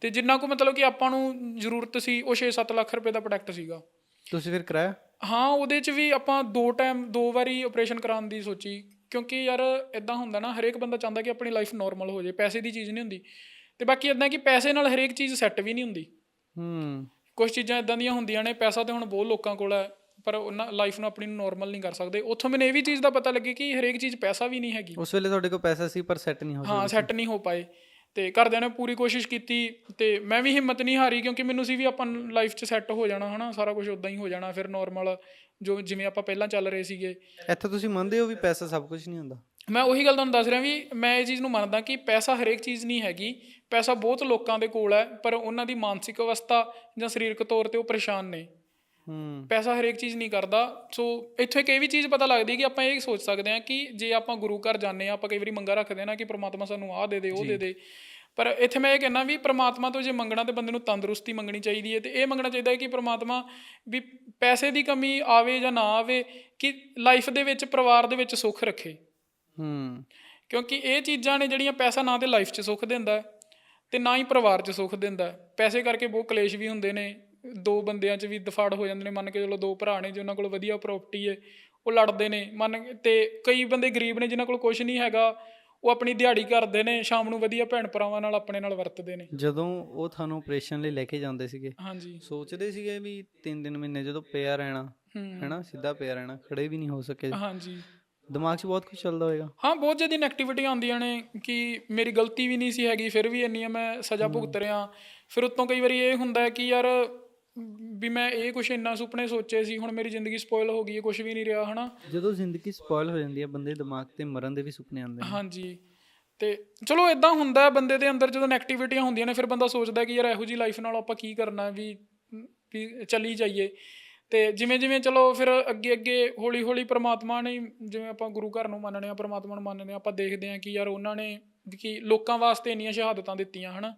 ਤੇ ਜਿੰਨਾ ਕੋ ਮਤਲਬ ਕਿ ਆਪਾਂ ਨੂੰ ਜ਼ਰੂਰਤ ਸੀ ਉਹ 6-7 ਲੱਖ ਰੁਪਏ ਦਾ ਪ੍ਰੋਡਕਟ ਸੀਗਾ। ਤੁਸੀਂ ਫਿਰ ਕਰਾਇਆ? ਹਾਂ ਉਹਦੇ 'ਚ ਵੀ ਆਪਾਂ ਦੋ ਟਾਈਮ ਦੋ ਵਾਰੀ ਆਪਰੇਸ਼ਨ ਕਰਾਉਣ ਦੀ ਸੋਚੀ। ਕਿਉਂਕਿ ਯਾਰ ਇਦਾਂ ਹੁੰਦਾ ਨਾ ਹਰੇਕ ਬੰਦਾ ਚਾਹੁੰਦਾ ਕਿ ਆਪਣੀ ਲਾਈਫ ਨਾਰਮਲ ਹੋ ਜਾਏ ਪੈਸੇ ਦੀ ਚੀਜ਼ ਨਹੀਂ ਹੁੰਦੀ। ਤੇ ਬਾਕੀ ਇਦਾਂ ਕਿ ਪੈਸੇ ਨਾਲ ਹਰੇਕ ਚੀਜ਼ ਸੈੱਟ ਵੀ ਨਹੀਂ ਹੁੰਦੀ। ਹੂੰ। ਕੁਝ ਚੀਜ਼ਾਂ ਇਦਾਂ ਦੀਆਂ ਹੁੰਦੀਆਂ ਨੇ ਪੈਸਾ ਤੇ ਹੁਣ ਬਹੁਤ ਲੋਕਾਂ ਕੋਲ ਹੈ ਪਰ ਉਹਨਾਂ ਲਾਈਫ ਨੂੰ ਆਪਣੀ ਨੂੰ ਨਾਰਮਲ ਨਹੀਂ ਕਰ ਸਕਦੇ। ਉੱਥੋਂ ਮੈਨੂੰ ਇਹ ਵੀ ਚੀਜ਼ ਦਾ ਪਤਾ ਲੱਗੇ ਕਿ ਹਰੇਕ ਚੀਜ਼ ਪੈਸਾ ਵੀ ਨਹੀਂ ਹੈਗੀ। ਉਸ ਵੇਲੇ ਤੁਹਾਡੇ ਕੋਲ ਪੈਸਾ ਸੀ ਪਰ ਸੈੱਟ ਨਹੀਂ ਹੋ ਹਾਂ ਸੈੱਟ ਨਹੀਂ ਹੋ ਪਾਏ। ਤੇ ਘਰਦਿਆਂ ਨੇ ਪੂਰੀ ਕੋਸ਼ਿਸ਼ ਕੀਤੀ ਤੇ ਮੈਂ ਵੀ ਹਿੰਮਤ ਨਹੀਂ ਹਾਰੀ ਕਿਉਂਕਿ ਮੈਨੂੰ ਸੀ ਵੀ ਆਪਾਂ ਲਾਈਫ 'ਚ ਸੈੱਟ ਹੋ ਜਾਣਾ ਹਨਾ ਸਾਰਾ ਕੁਝ ਉਦਾਂ ਹੀ ਹੋ ਜਾਣਾ ਫਿਰ ਨਾਰਮਲ ਜੋ ਜਿਵੇਂ ਆਪਾਂ ਪਹਿਲਾਂ ਚੱਲ ਰਹੇ ਸੀਗੇ। ਇੱਥੇ ਤੁਸੀਂ ਮੰਨਦੇ ਹੋ ਵੀ ਪੈਸਾ ਸਭ ਕੁਝ ਨਹੀਂ ਹੁੰਦਾ? ਮੈਂ ਉਹੀ ਗੱਲ ਤੁਹਾਨੂੰ ਦੱਸ ਰਿਹਾ ਵੀ ਮੈਂ ਇਹ ਚੀਜ਼ ਨੂੰ ਮੰਨਦਾ ਕਿ ਪੈਸਾ ਹਰੇਕ ਚੀਜ਼ ਨਹੀਂ ਹੈਗੀ। ਪੈਸਾ ਬਹੁਤ ਲੋਕਾਂ ਦੇ ਕੋਲ ਹੈ ਪਰ ਉਹਨਾਂ ਦੀ ਮਾਨਸਿਕ ਅਵਸਥਾ ਜਾਂ ਸਰੀਰਕ ਤੌਰ ਤੇ ਉਹ ਪਰੇਸ਼ਾਨ ਨੇ। ਪੈਸਾ ਹਰੇਕ ਚੀਜ਼ ਨਹੀਂ ਕਰਦਾ। ਸੋ ਇੱਥੋਂ ਇੱਕ ਇਹ ਵੀ ਚੀਜ਼ ਪਤਾ ਲੱਗਦੀ ਹੈ ਕਿ ਆਪਾਂ ਇਹ ਸੋਚ ਸਕਦੇ ਹਾਂ ਕਿ ਜੇ ਆਪਾਂ ਗੁਰੂ ਘਰ ਜਾਂਦੇ ਆ ਆਪਾਂ ਕਈ ਵਾਰੀ ਮੰਗਾ ਰੱਖਦੇ ਹਾਂ ਨਾ ਕਿ ਪ੍ਰਮਾਤਮਾ ਸਾਨੂੰ ਆਹ ਦੇ ਦੇ ਉਹ ਦੇ ਦੇ। ਪਰ ਇੱਥੇ ਮੈਂ ਇਹ ਕਹਿਣਾ ਵੀ ਪ੍ਰਮਾਤਮਾ ਤੋਂ ਜੇ ਮੰਗਣਾ ਤੇ ਬੰਦੇ ਨੂੰ ਤੰਦਰੁਸਤੀ ਮੰਗਣੀ ਚਾਹੀਦੀ ਹੈ ਤੇ ਇਹ ਮੰਗਣਾ ਚਾਹੀਦਾ ਹੈ ਕਿ ਪ੍ਰਮਾਤਮਾ ਵੀ ਪੈਸੇ ਦੀ ਕਮੀ ਆਵੇ ਜਾਂ ਨਾ ਆਵੇ ਕਿ ਲਾਈਫ ਦੇ ਵਿੱਚ ਪਰਿਵਾਰ ਦੇ ਵਿੱਚ ਸੁੱਖ ਰੱਖੇ। ਹੂੰ। ਕਿਉਂਕਿ ਇਹ ਚੀਜ਼ਾਂ ਨੇ ਜਿਹੜੀਆਂ ਪੈਸਾ ਨਾ ਤੇ ਲਾਈਫ 'ਚ ਸੁੱਖ ਦਿੰਦਾ ਤੇ ਨਾ ਹੀ ਪਰਿਵਾਰ 'ਚ ਸੁੱਖ ਦਿੰਦਾ। ਪੈਸੇ ਕਰਕੇ ਬਹੁਤ ਕਲੇਸ਼ ਵੀ ਹੁੰਦੇ ਨੇ। ਦੋ ਬੰਦਿਆਂ 'ਚ ਵੀ ਦਫਾੜ ਹੋ ਜਾਂਦੇ ਨੇ ਮੰਨ ਕੇ ਚਲੋ ਦੋ ਭਰਾ ਨੇ ਜਿਨ੍ਹਾਂ ਕੋਲ ਵਧੀਆ ਪ੍ਰਾਪਰਟੀ ਹੈ ਉਹ ਲੜਦੇ ਨੇ ਮੰਨ ਤੇ ਕਈ ਬੰਦੇ ਗਰੀਬ ਨੇ ਜਿਨ੍ਹਾਂ ਕੋਲ ਕੁਝ ਨਹੀਂ ਹੈਗਾ ਉਹ ਆਪਣੀ ਦਿਹਾੜੀ ਕਰਦੇ ਨੇ ਸ਼ਾਮ ਨੂੰ ਵਧੀਆ ਭੈਣ ਭਰਾਵਾਂ ਨਾਲ ਆਪਣੇ ਨਾਲ ਵਰਤਦੇ ਨੇ। ਜਦੋਂ ਉਹ ਤੁਹਾਨੂੰ ਆਪਰੇਸ਼ਨ ਲਈ ਲੈ ਕੇ ਜਾਂਦੇ ਸੀਗੇ ਹਾਂਜੀ। ਸੋਚਦੇ ਸੀਗੇ ਵੀ ਤਿੰਨ ਦਿਨ ਮਹੀਨੇ ਜਦੋਂ ਪਿਆ ਰਹਿਣਾ ਹੈਨਾ ਸਿੱਧਾ ਪਿਆ ਰਹਿਣਾ ਖੜੇ ਵੀ ਨਹੀਂ ਹੋ ਸਕੇ। ਹਾਂਜੀ। ਦਿਮਾਗ 'ਚ ਬਹੁਤ ਕੁਝ ਚੱਲਦਾ ਹੋਏਗਾ। ਹਾਂ ਬਹੁਤ ਜ਼ਿਆਦਾ ਨੈਗੇਟਿਵਿਟੀਆਂ ਆਉਂਦੀਆਂ ਨੇ ਕਿ ਮੇਰੀ ਗਲਤੀ ਵੀ ਨਹੀਂ ਸੀ ਹੈਗੀ ਫਿਰ ਵੀ ਇੰਨੀਆਂ ਮੈਂ ਸਜ਼ਾ ਭੁਗਤ ਰਿਹਾ। ਫਿਰ ਉਤੋਂ ਕਈ ਵਾਰੀ ਇਹ ਹੁੰਦਾ ਹੈ ਕਿ ਯਾਰ ਵੀ ਮੈਂ ਇਹ ਕੁਛ ਇੰਨਾ ਸੁਪਨੇ ਸੋਚੇ ਸੀ ਹੁਣ ਮੇਰੀ ਜ਼ਿੰਦਗੀ ਸਪੋਇਲ ਹੋ ਗਈ ਹੈ ਕੁਝ ਵੀ ਨਹੀਂ ਰਿਹਾ ਹਨਾ? ਜਦੋਂ ਜ਼ਿੰਦਗੀ ਸਪੋਇਲ ਹੋ ਜਾਂਦੀ ਹੈ ਬੰਦੇ ਦੇ ਦਿਮਾਗ ਤੇ ਮਰਨ ਦੇ ਵੀ ਸੁਪਨੇ ਆਉਂਦੇ ਨੇ। ਹਾਂਜੀ। ਤੇ ਚਲੋ ਇਦਾਂ ਹੁੰਦਾ ਹੈ ਬੰਦੇ ਦੇ ਅੰਦਰ ਜਦੋਂ ਨੈਗੇਟਿਵਿਟੀਆਂ ਹੁੰਦੀਆਂ ਨੇ ਫਿਰ ਬੰਦਾ ਸੋਚਦਾ ਕਿ ਯਾਰ ਇਹੋ ਜੀ ਲਾਈਫ ਨਾਲ ਆਪਾਂ ਕੀ ਕਰਨਾ ਵੀ ਵੀ ਚੱਲੀ ਜਾਈਏ। ਤੇ ਜਿਵੇਂ ਜਿਵੇਂ ਚਲੋ ਫਿਰ ਅੱਗੇ ਅੱਗੇ ਹੌਲੀ ਹੌਲੀ ਪ੍ਰਮਾਤਮਾ ਨੇ ਜਿਵੇਂ ਆਪਾਂ ਗੁਰੂ ਘਰ ਨੂੰ ਮੰਨਦੇ ਆ ਪ੍ਰਮਾਤਮਾ ਨੂੰ ਮੰਨਦੇ ਆ ਆਪਾਂ ਦੇਖਦੇ ਆ ਕਿ ਯਾਰ ਉਹਨਾਂ ਨੇ ਕਿ ਲੋਕਾਂ ਵਾਸਤੇ ਇੰਨੀਆਂ ਸ਼ਹਾਦਤਾਂ ਦਿੱਤੀਆਂ ਹਨਾ?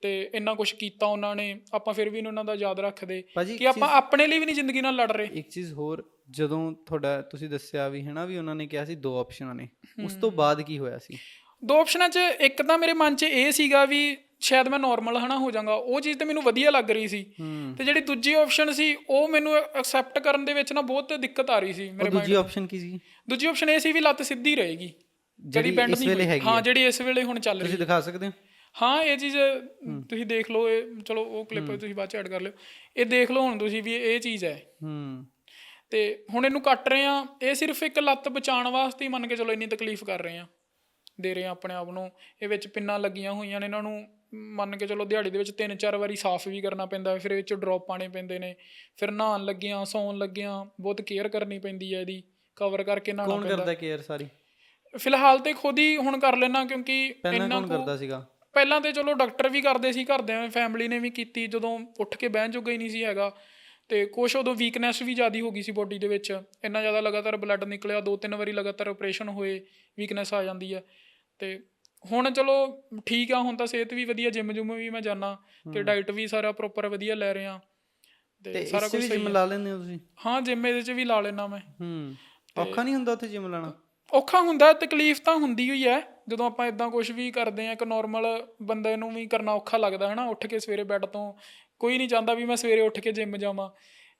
ਤੇ ਇੰਨਾ ਕੁਝ ਕੀਤਾ ਉਹਨਾਂ ਨੇ ਆਪਾਂ ਫਿਰ ਵੀ ਉਹਨਾਂ ਦਾ ਯਾਦ ਰੱਖਦੇ ਕਿ ਆਪਾਂ ਆਪਣੇ ਲਈ ਵੀ ਨਹੀਂ ਜ਼ਿੰਦਗੀ ਨਾਲ ਲੜ ਰਹੇ। ਇੱਕ ਚੀਜ਼ ਹੋਰ ਜਦੋਂ ਤੁਹਾਡਾ ਤੁਸੀਂ ਦੱਸਿਆ ਵੀ ਹੈਨਾ ਵੀ ਉਹਨਾਂ ਨੇ ਕਿਹਾ ਸੀ ਦੋ ਆਪਸ਼ਨਾਂ ਨੇ ਉਸ ਤੋਂ ਬਾਅਦ ਕੀ ਹੋਇਆ ਸੀ? ਦੋ ਆਪਸ਼ਨਾਂ 'ਚ ਇੱਕ ਤਾਂ ਮੇਰੇ ਮਨ 'ਚ ਇਹ ਸੀਗਾ ਵੀ ਸ਼ਾਇਦ ਮੈਂ ਨਾਰਮਲ ਹਨਾ ਹੋ ਜਾਵਾਂਗਾ ਉਹ ਚੀਜ਼ ਤੇ ਮੈਨੂੰ ਵਧੀਆ ਲੱਗ ਰਹੀ ਸੀ। ਤੇ ਜਿਹੜੀ ਦੂਜੀ ਆਪਸ਼ਨ ਸੀ ਉਹ ਮੈਨੂੰ ਐਕਸੈਪਟ ਕਰਨ ਦੇ ਵਿੱਚ ਨਾ ਬਹੁਤ ਦਿੱਕਤ ਆ ਰਹੀ ਸੀ ਮੇਰੇ ਦੂਜੀ ਆਪਸ਼ਨ ਕੀ ਸੀ? ਦੂਜੀ ਆਪਸ਼ਨ ਇਹ ਸੀ ਵੀ ਲੱਤ ਸਿੱਧੀ ਰਹੇਗੀ। ਜਿਹੜੀ ਇਸ ਨਹੀਂ ਹੈ। ਜਿਹੜੀ ਇਸ ਵੇਲੇ ਹੁਣ ਚੱਲ ਰਹੀ ਤੁਸੀਂ ਦਿਖਾ ਸਕਦੇ ਹੋ? ਹਾਂ ਇਹ ਚੀਜ਼ ਤੁਸੀਂ ਦੇਖ ਲਓ ਇਹ ਚਲੋ ਉਹ ਕਲਿੱਪ ਤੁਸੀਂ ਬਾਅਦ ਚ ਐਡ ਕਰ ਲਿਓ। ਇਹ ਦੇਖ ਲਓ ਹੁਣ ਤੁਸੀਂ ਵੀ ਇਹ ਚੀਜ਼ ਹੈ। ਹੂੰ। ਤੇ ਹੁਣ ਇਹਨੂੰ ਕੱਟ ਰਹੇ ਆ ਇਹ ਸਿਰਫ ਇੱਕ ਲੱਤ ਬਚਾਉਣ ਵਾਸਤੇ ਹੀ ਮੰਨ ਕੇ ਚਲੋ ਇੰਨੀ ਤਕਲੀਫ ਕਰ ਰਹੇ ਆ ਦੇ ਰਹੇ ਆ ਆਪਣੇ ਆਪ ਨੂੰ। ਇਹ ਵਿੱਚ ਪਿੰਨਾਂ ਲੱਗੀਆਂ ਹੋਈਆਂ ਨੇ ਇਹਨਾਂ ਨੂੰ। ਮੰਨ ਕੇ ਚਲੋ ਦਿਹਾੜੀ ਦੇ ਵਿੱਚ ਤਿੰਨ ਚਾਰ ਵਾਰੀ ਸਾਫ਼ ਵੀ ਕਰਨਾ ਪੈਂਦਾ ਫਿਰ ਇਹ ਵਿੱਚ ਡ੍ਰੌਪ ਪਾਣੇ ਪੈਂਦੇ ਨੇ। ਫਿਰ ਨਹਾਉਣ ਲੱਗਿਆਂ ਸੌਣ ਲੱਗਿਆਂ। ਬਹੁਤ ਕੇਅਰ ਕਰਨੀ ਪੈਂਦੀ ਹੈ ਇਹਦੀ। ਕਵਰ ਕਰਕੇ ਨਹਾਉਣਾ ਕੌਣ ਪੈਂਦਾ। ਕਰਦਾ ਕੇਅਰ ਸਾਰੀ? ਫਿਲਹਾਲ ਤੇ ਖੁਦ ਹੀ ਹੁਣ ਕਰ ਲੈਣਾ ਕਿਉਂਕਿ ਇੰਨਾ ਕੌਣ ਕਰਦਾ ਸੀਗਾ? ਪਹਿਲਾਂ ਤੇ ਚਲੋ ਡਾਕਟਰ ਵੀ ਕਰਦੇ ਸੀ ਘਰਦਿਆਂ ਫੈਮਿਲੀ ਨੇ ਵੀ ਕੀਤੀ ਜਦੋਂ ਉੱਠ ਕੇ ਬਹਿਣ ਜੋਗਾ ਹੀ ਨਹੀਂ ਸੀ ਹੈਗਾ। ਤੇ ਕੁਛ ਉਦੋਂ ਵੀਕਨੈਸ ਵੀ ਜ਼ਿਆਦੀ ਹੋ ਗਈ ਸੀ ਬੋਡੀ ਦੇ ਵਿੱਚ। ਇੰਨਾ ਜ਼ਿਆਦਾ ਲਗਾਤਾਰ ਬਲੱਡ ਨਿਕਲਿਆ ਦੋ ਤਿੰਨ ਵਾਰੀ ਲਗਾਤਾਰ ਆਪਰੇਸ਼ਨ ਹੋਏ ਵੀਕਨੈਸ ਆ ਜਾਂਦੀ ਹੈ। ਤੇ ਹੁਣ ਚਲੋ ਠੀਕ ਆ ਹੁਣ ਤਾਂ ਸਿਹਤ ਵੀ ਵਧੀਆ ਜਿਮ ਜੁਮ ਵੀ ਮੈਂ ਜਾਣਾ ਤੇ ਡਾਈਟ ਵੀ ਸਾਰਾ ਪ੍ਰੋਪਰ ਵਧੀਆ ਲੈ ਰਿਹਾ। ਤੇ ਸਾਰਾ ਕੁਝ ਸਹੀ ਜਿਮ। ਲਾ ਲੈਂਦੇ ਹੋ ਤੁਸੀਂ? ਹਾਂ ਜਿਮ ਇਹਦੇ 'ਚ ਵੀ ਲਾ ਲੈਣਾ ਮੈਂ। ਹੂੰ ਔਖਾ ਨਹੀਂ ਹੁੰਦਾ ਉੱਥੇ ਜਿਮ ਲਾਣਾ? ਔਖਾ ਹੁੰਦਾ, ਤਕਲੀਫ ਤਾਂ ਹੁੰਦੀ ਹੋਈ ਹੈ। ਜਦੋਂ ਆਪਾਂ ਇਦਾਂ ਕੁਝ ਵੀ ਕਰਦੇ ਆ ਇੱਕ ਨਾਰਮਲ ਬੰਦੇ ਨੂੰ ਵੀ ਕਰਨਾ ਔਖਾ ਲੱਗਦਾ ਹੈ ਨਾ ਉੱਠ ਕੇ ਸਵੇਰੇ ਬੈੱਡ ਤੋਂ ਕੋਈ ਨਹੀਂ ਚਾਹੁੰਦਾ ਵੀ ਮੈਂ ਸਵੇਰੇ ਉੱਠ ਕੇ ਜਿਮ ਜਾਵਾਂ।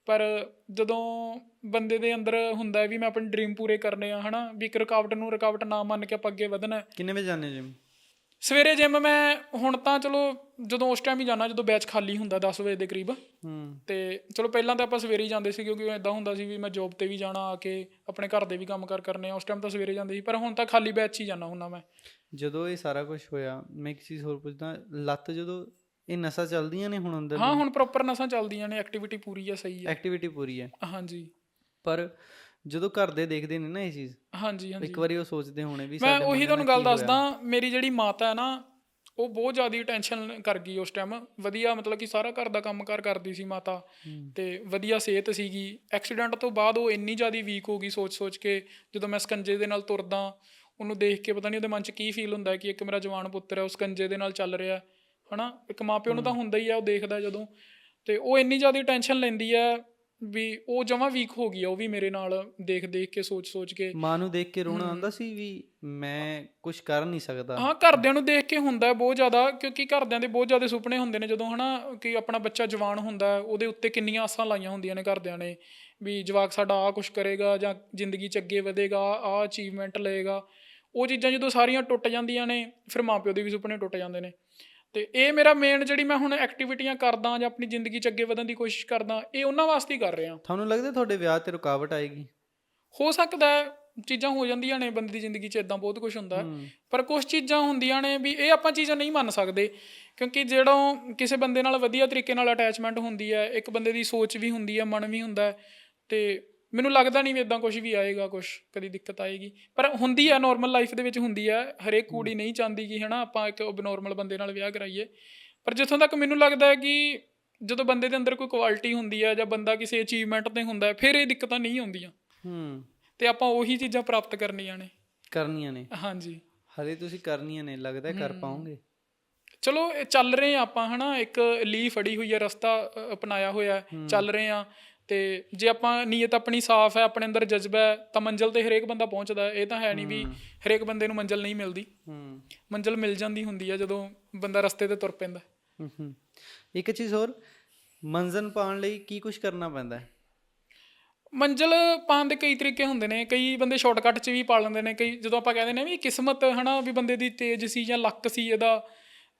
ਪਰ ਜਦੋਂ ਬੰਦੇ ਦੇ ਅੰਦਰ ਹੁੰਦਾ ਵੀ ਮੈਂ ਆਪਣੇ ਡ੍ਰੀਮ ਪੂਰੇ ਕਰਨੇ ਆ, ਹਨਾ। ਵੀ ਇੱਕ ਰੁਕਾਵਟ ਨੂੰ ਰੁਕਾਵਟ ਨਾ ਮੰਨ ਕੇ ਆਪਾਂ ਅੱਗੇ ਵਧਣਾ ਕਿੰਨੇ ਵਜੇ ਜਾਂਦੇ ਹੋ ਜਿਮ ਸਵੇਰੇ ਜਿਮ ਮੈਂ ਹੁਣ ਤਾਂ ਚਲੋ ਜਦੋਂ ਉਸ ਟਾਈਮ ਹੀ ਜਾਣਾ ਜਦੋਂ ਬੈਚ ਖਾਲੀ ਹੁੰਦਾ 10 ਵਜੇ ਦੇ ਕਰੀਬ ਹੂੰ। ਤੇ ਚਲੋ ਪਹਿਲਾਂ ਤਾਂ ਆਪਾਂ ਸਵੇਰੇ ਹੀ ਜਾਂਦੇ ਸੀ ਕਿਉਂਕਿ ਇਦਾਂ ਹੁੰਦਾ ਸੀ ਵੀ ਮੈਂ ਜੌਬ ਤੇ ਵੀ ਜਾਣਾ ਆ ਕੇ ਆਪਣੇ ਘਰ ਦੇ ਵੀ ਕੰਮ ਕਰ ਕਰਨੇ ਆ ਉਸ ਟਾਈਮ ਤਾਂ ਸਵੇਰੇ ਜਾਂਦੇ ਸੀ ਪਰ ਹੁਣ ਤਾਂ ਖਾਲੀ ਬੈਚ ਹੀ ਜਾਣਾ ਹੁੰਦਾ ਮੈਂ। ਜਦੋਂ ਇਹ ਸਾਰਾ ਕੁਝ ਹੋਇਆ ਮੈਂ ਇੱਕ ਚੀਜ਼ ਹੋਰ ਪੁੱਛਦਾ ਲੱਤ ਜਦੋਂ ਇਹ ਨਸਾਂ ਚੱਲਦੀਆਂ ਨੇ ਹੁਣ ਅੰਦਰ ਹਾਂ ਹੁਣ ਪ੍ਰੋਪਰ ਨਸਾਂ ਚੱਲਦੀਆਂ ਨੇ ਐਕਟੀਵਿਟੀ ਪੂਰੀ ਆ ਸਹੀ ਹੈ ਐਕਟੀਵਿਟੀ ਪੂਰੀ ਹੈ ਹਾਂਜੀ। ਪਰ ਜਦੋਂ ਘਰ ਦੇ ਦੇਖਦੇ ਨੇ ਨਾ ਇਹ ਚੀਜ਼ ਹਾਂਜੀ ਹਾਂਜੀ। ਇੱਕ ਵਾਰੀ ਉਹ ਸੋਚਦੇ ਹੋਣੇ ਵੀ ਮੈਂ ਉਹੀ ਤੁਹਾਨੂੰ ਗੱਲ। ਦੱਸਦਾ ਮੇਰੀ ਜਿਹੜੀ ਮਾਤਾ ਹੈ ਨਾ ਉਹ ਬਹੁਤ ਜ਼ਿਆਦਾ ਟੈਨਸ਼ਨ ਕਰ ਗਈ ਉਸ ਟਾਈਮ ਵਧੀਆ ਮਤਲਬ ਕਿ ਸਾਰਾ ਘਰ ਦਾ ਕੰਮਕਾਰ ਕਰਦੀ ਸੀ ਮਾਤਾ ਤੇ ਵਧੀਆ ਸਿਹਤ ਸੀਗੀ। ਐਕਸੀਡੈਂਟ ਤੋਂ ਬਾਅਦ ਉਹ ਇੰਨੀ ਜ਼ਿਆਦਾ ਵੀਕ ਹੋ ਗਈ ਸੋਚ-ਸੋਚ ਕੇ ਜਦੋਂ ਮੈਂ ਸਕੰਜੇ ਦੇ ਨਾਲ ਤੁਰਦਾ ਉਹਨੂੰ ਦੇਖ ਕੇ ਪਤਾ ਨਹੀਂ ਉਹਦੇ ਮਨ 'ਚ ਕੀ ਫੀਲ ਹੁੰਦਾ ਕਿ ਇੱਕ ਮੇਰਾ ਜਵਾਨ ਪੁੱਤਰ ਹੈ ਉਹ ਸਕੰਜੇ ਦੇ ਨਾਲ ਚੱਲ ਰਿਹਾ ਹੈ ਹਨਾ? ਇੱਕ ਮਾਪਿਓ ਨੂੰ ਤਾਂ ਹੁੰਦਾ ਹੀ ਆ ਉਹ ਦੇਖਦਾ ਜਦੋਂ। ਤੇ ਉਹ ਇੰਨੀ ਜ਼ਿਆਦਾ ਟੈਨਸ਼ਨ ਲੈਂਦੀ ਹੈ ਵੀ ਉਹ ਜਮਾਂ ਵੀਕ ਹੋ ਗਈ ਆ ਉਹ ਵੀ ਮੇਰੇ ਨਾਲ ਦੇਖ ਦੇਖ ਕੇ ਸੋਚ ਸੋਚ ਕੇ। ਮਾਂ ਨੂੰ ਦੇਖ ਕੇ ਰੋਣਾ ਆਉਂਦਾ ਸੀ ਵੀ ਮੈਂ ਕੁਝ ਕਰ ਨਹੀਂ ਸਕਦਾ। ਹਾਂ ਘਰਦਿਆਂ ਨੂੰ ਦੇਖ ਕੇ ਹੁੰਦਾ ਬਹੁਤ ਜ਼ਿਆਦਾ ਕਿਉਂਕਿ ਘਰਦਿਆਂ ਦੇ ਬਹੁਤ ਜ਼ਿਆਦਾ ਸੁਪਨੇ ਹੁੰਦੇ ਨੇ ਜਦੋਂ ਹਨਾ ਕਿ ਆਪਣਾ ਬੱਚਾ ਜਵਾਨ ਹੁੰਦਾ ਉਹਦੇ ਉੱਤੇ ਕਿੰਨੀਆਂ ਆਸਾਂ ਲਾਈਆਂ ਹੁੰਦੀਆਂ ਨੇ ਘਰਦਿਆਂ ਨੇ ਵੀ ਜਵਾਕ ਸਾਡਾ ਆ ਕੁਝ ਕਰੇਗਾ ਜਾਂ ਜ਼ਿੰਦਗੀ 'ਚ ਅੱਗੇ ਵਧੇਗਾ ਆ ਅਚੀਵਮੈਂਟ ਲਏਗਾ। ਉਹ ਚੀਜ਼ਾਂ ਜਦੋਂ ਸਾਰੀਆਂ ਟੁੱਟ ਜਾਂਦੀਆਂ ਨੇ ਫਿਰ ਮਾਪਿਓ ਦੇ ਵੀ ਸੁਪਨੇ ਟੁੱਟ ਜਾਂਦੇ ਨੇ। ਤੇ ਇਹ ਮੇਰਾ ਮੇਨ ਜਿਹੜੀ ਮੈਂ ਹੁਣ ਐਕਟੀਵਿਟੀਆਂ ਕਰਦਾ ਜਾਂ ਆਪਣੀ ਜ਼ਿੰਦਗੀ 'ਚ ਅੱਗੇ ਵਧਣ ਦੀ ਕੋਸ਼ਿਸ਼ ਕਰਦਾ ਇਹ ਉਹਨਾਂ ਵਾਸਤੇ ਹੀ ਕਰ ਰਿਹਾ। ਤੁਹਾਨੂੰ ਲੱਗਦਾ ਤੁਹਾਡੇ ਵਿਆਹ ਤੇ ਰੁਕਾਵਟ ਆਏਗੀ? ਹੋ ਸਕਦਾ ਹੈ ਚੀਜ਼ਾਂ ਹੋ ਜਾਂਦੀਆਂ ਨੇ ਬੰਦੇ ਦੀ ਜ਼ਿੰਦਗੀ 'ਚ ਇਦਾਂ ਬਹੁਤ ਕੁਝ ਹੁੰਦਾ। ਪਰ ਕੁਝ ਚੀਜ਼ਾਂ ਹੁੰਦੀਆਂ ਨੇ ਵੀ ਇਹ ਆਪਾਂ ਚੀਜ਼ਾਂ ਨਹੀਂ ਮੰਨ ਸਕਦੇ ਕਿਉਂਕਿ ਜਦੋਂ ਕਿਸੇ ਬੰਦੇ ਨਾਲ ਵਧੀਆ ਤਰੀਕੇ ਨਾਲ ਅਟੈਚਮੈਂਟ ਹੁੰਦੀ ਹੈ ਇੱਕ ਬੰਦੇ ਦੀ ਸੋਚ ਵੀ ਹੁੰਦੀ ਹੈ ਮਨ ਵੀ ਹੁੰਦਾ ਤੇ ਮੈਨੂੰ ਲੱਗਦਾ ਨਹੀਂ ਵੀ ਇਦਾਂ ਕੁਝ ਵੀ ਆਏਗਾ ਕੁਝ ਕਦੀ ਦਿੱਕਤ ਆਏਗੀ। ਪਰ ਹੁੰਦੀ ਹੈ ਨਾਰਮਲ ਲਾਈਫ ਦੇ ਵਿੱਚ ਹੁੰਦੀ ਹੈ ਹਰੇਕ ਕੁੜੀ ਨਹੀਂ ਚਾਹੁੰਦੀ ਕਿ ਹਨਾ ਆਪਾਂ ਇੱਕ ਅਬਨੋਰਮਲ ਬੰਦੇ ਨਾਲ ਵਿਆਹ ਕਰਾਈਏ। ਪਰ ਜਿੱਥੋਂ ਤੱਕ ਮੈਨੂੰ ਲੱਗਦਾ ਹੈ ਕਿ ਜਦੋਂ ਬੰਦੇ ਦੇ ਅੰਦਰ ਕੋਈ ਕੁਆਲਿਟੀ ਹੁੰਦੀ ਹੈ ਜਾਂ ਬੰਦਾ ਕਿਸੇ ਅਚੀਵਮੈਂਟ ਤੇ ਹੁੰਦਾ ਹੈ ਫਿਰ ਇਹ ਦਿੱਕਤਾਂ ਨਹੀਂ ਆਉਂਦੀਆਂ। ਹੂੰ। ਤੇ ਆਪਾਂ ਉਹੀ ਚੀਜ਼ਾਂ ਪ੍ਰਾਪਤ ਕਰਨੀਆਂ ਨੇ। ਕਰਨੀਆਂ ਨੇ। ਹਾਂਜੀ। ਹਲੇ ਤੁਸੀਂ ਕਰਨੀਆਂ ਨੇ ਲੱਗਦਾ ਕਰ ਪਾਓਗੇ? ਚਲੋ ਇਹ ਚੱਲ ਰਹੇ ਆ ਆਪਾਂ ਹਨਾ। ਇੱਕ ਲੀ ਫੜੀ ਹੋਈ ਹੈ ਰਸਤਾ ਅਪਣਾਇਆ ਹੋਇਆ। ਚੱਲ ਰਹੇ ਆ। ਤੇ ਜੇ ਆਪਾਂ ਨੀਅਤ ਆਪਣੀ ਸਾਫ਼ ਹੈ ਆਪਣੇ ਅੰਦਰ ਜਜ਼ਬਾ ਹੈ ਤਾਂ ਮੰਜ਼ਿਲ ਤੇ ਹਰੇਕ ਬੰਦਾ ਪਹੁੰਚਦਾ। ਇਹ ਤਾਂ ਹੈ ਨਹੀਂ ਵੀ ਹਰੇਕ ਬੰਦੇ ਨੂੰ ਮੰਜ਼ਿਲ ਨਹੀਂ ਮਿਲਦੀ। ਹੂੰ। ਮੰਜ਼ਿਲ ਮਿਲ ਜਾਂਦੀ ਹੁੰਦੀ ਹੈ ਜਦੋਂ ਬੰਦਾ ਰਸਤੇ ਤੇ ਤੁਰ ਪੈਂਦਾ। ਹੂੰ, ਹੂੰ। ਇੱਕ ਚੀਜ਼ ਹੋਰ ਮੰਜ਼ਨ ਪਾਉਣ ਲਈ ਕੀ ਕੁਝ ਕਰਨਾ ਪੈਂਦਾ ਹੈ? ਮੰਜ਼ਿਲ ਪਾਉਣ ਦੇ ਕਈ ਤਰੀਕੇ ਹੁੰਦੇ ਨੇ। ਕਈ ਬੰਦੇ ਸ਼ਾਰਟਕਟ 'ਚ ਵੀ ਪਾ ਲੈਂਦੇ ਨੇ। ਕਈ ਜਦੋਂ ਆਪਾਂ ਕਹਿੰਦੇ ਨੇ ਵੀ ਕਿਸਮਤ ਹਨਾ ਵੀ ਬੰਦੇ ਦੀ ਤੇਜ਼ ਸੀ ਜਾਂ ਲੱਕ ਸੀ ਇਹਦਾ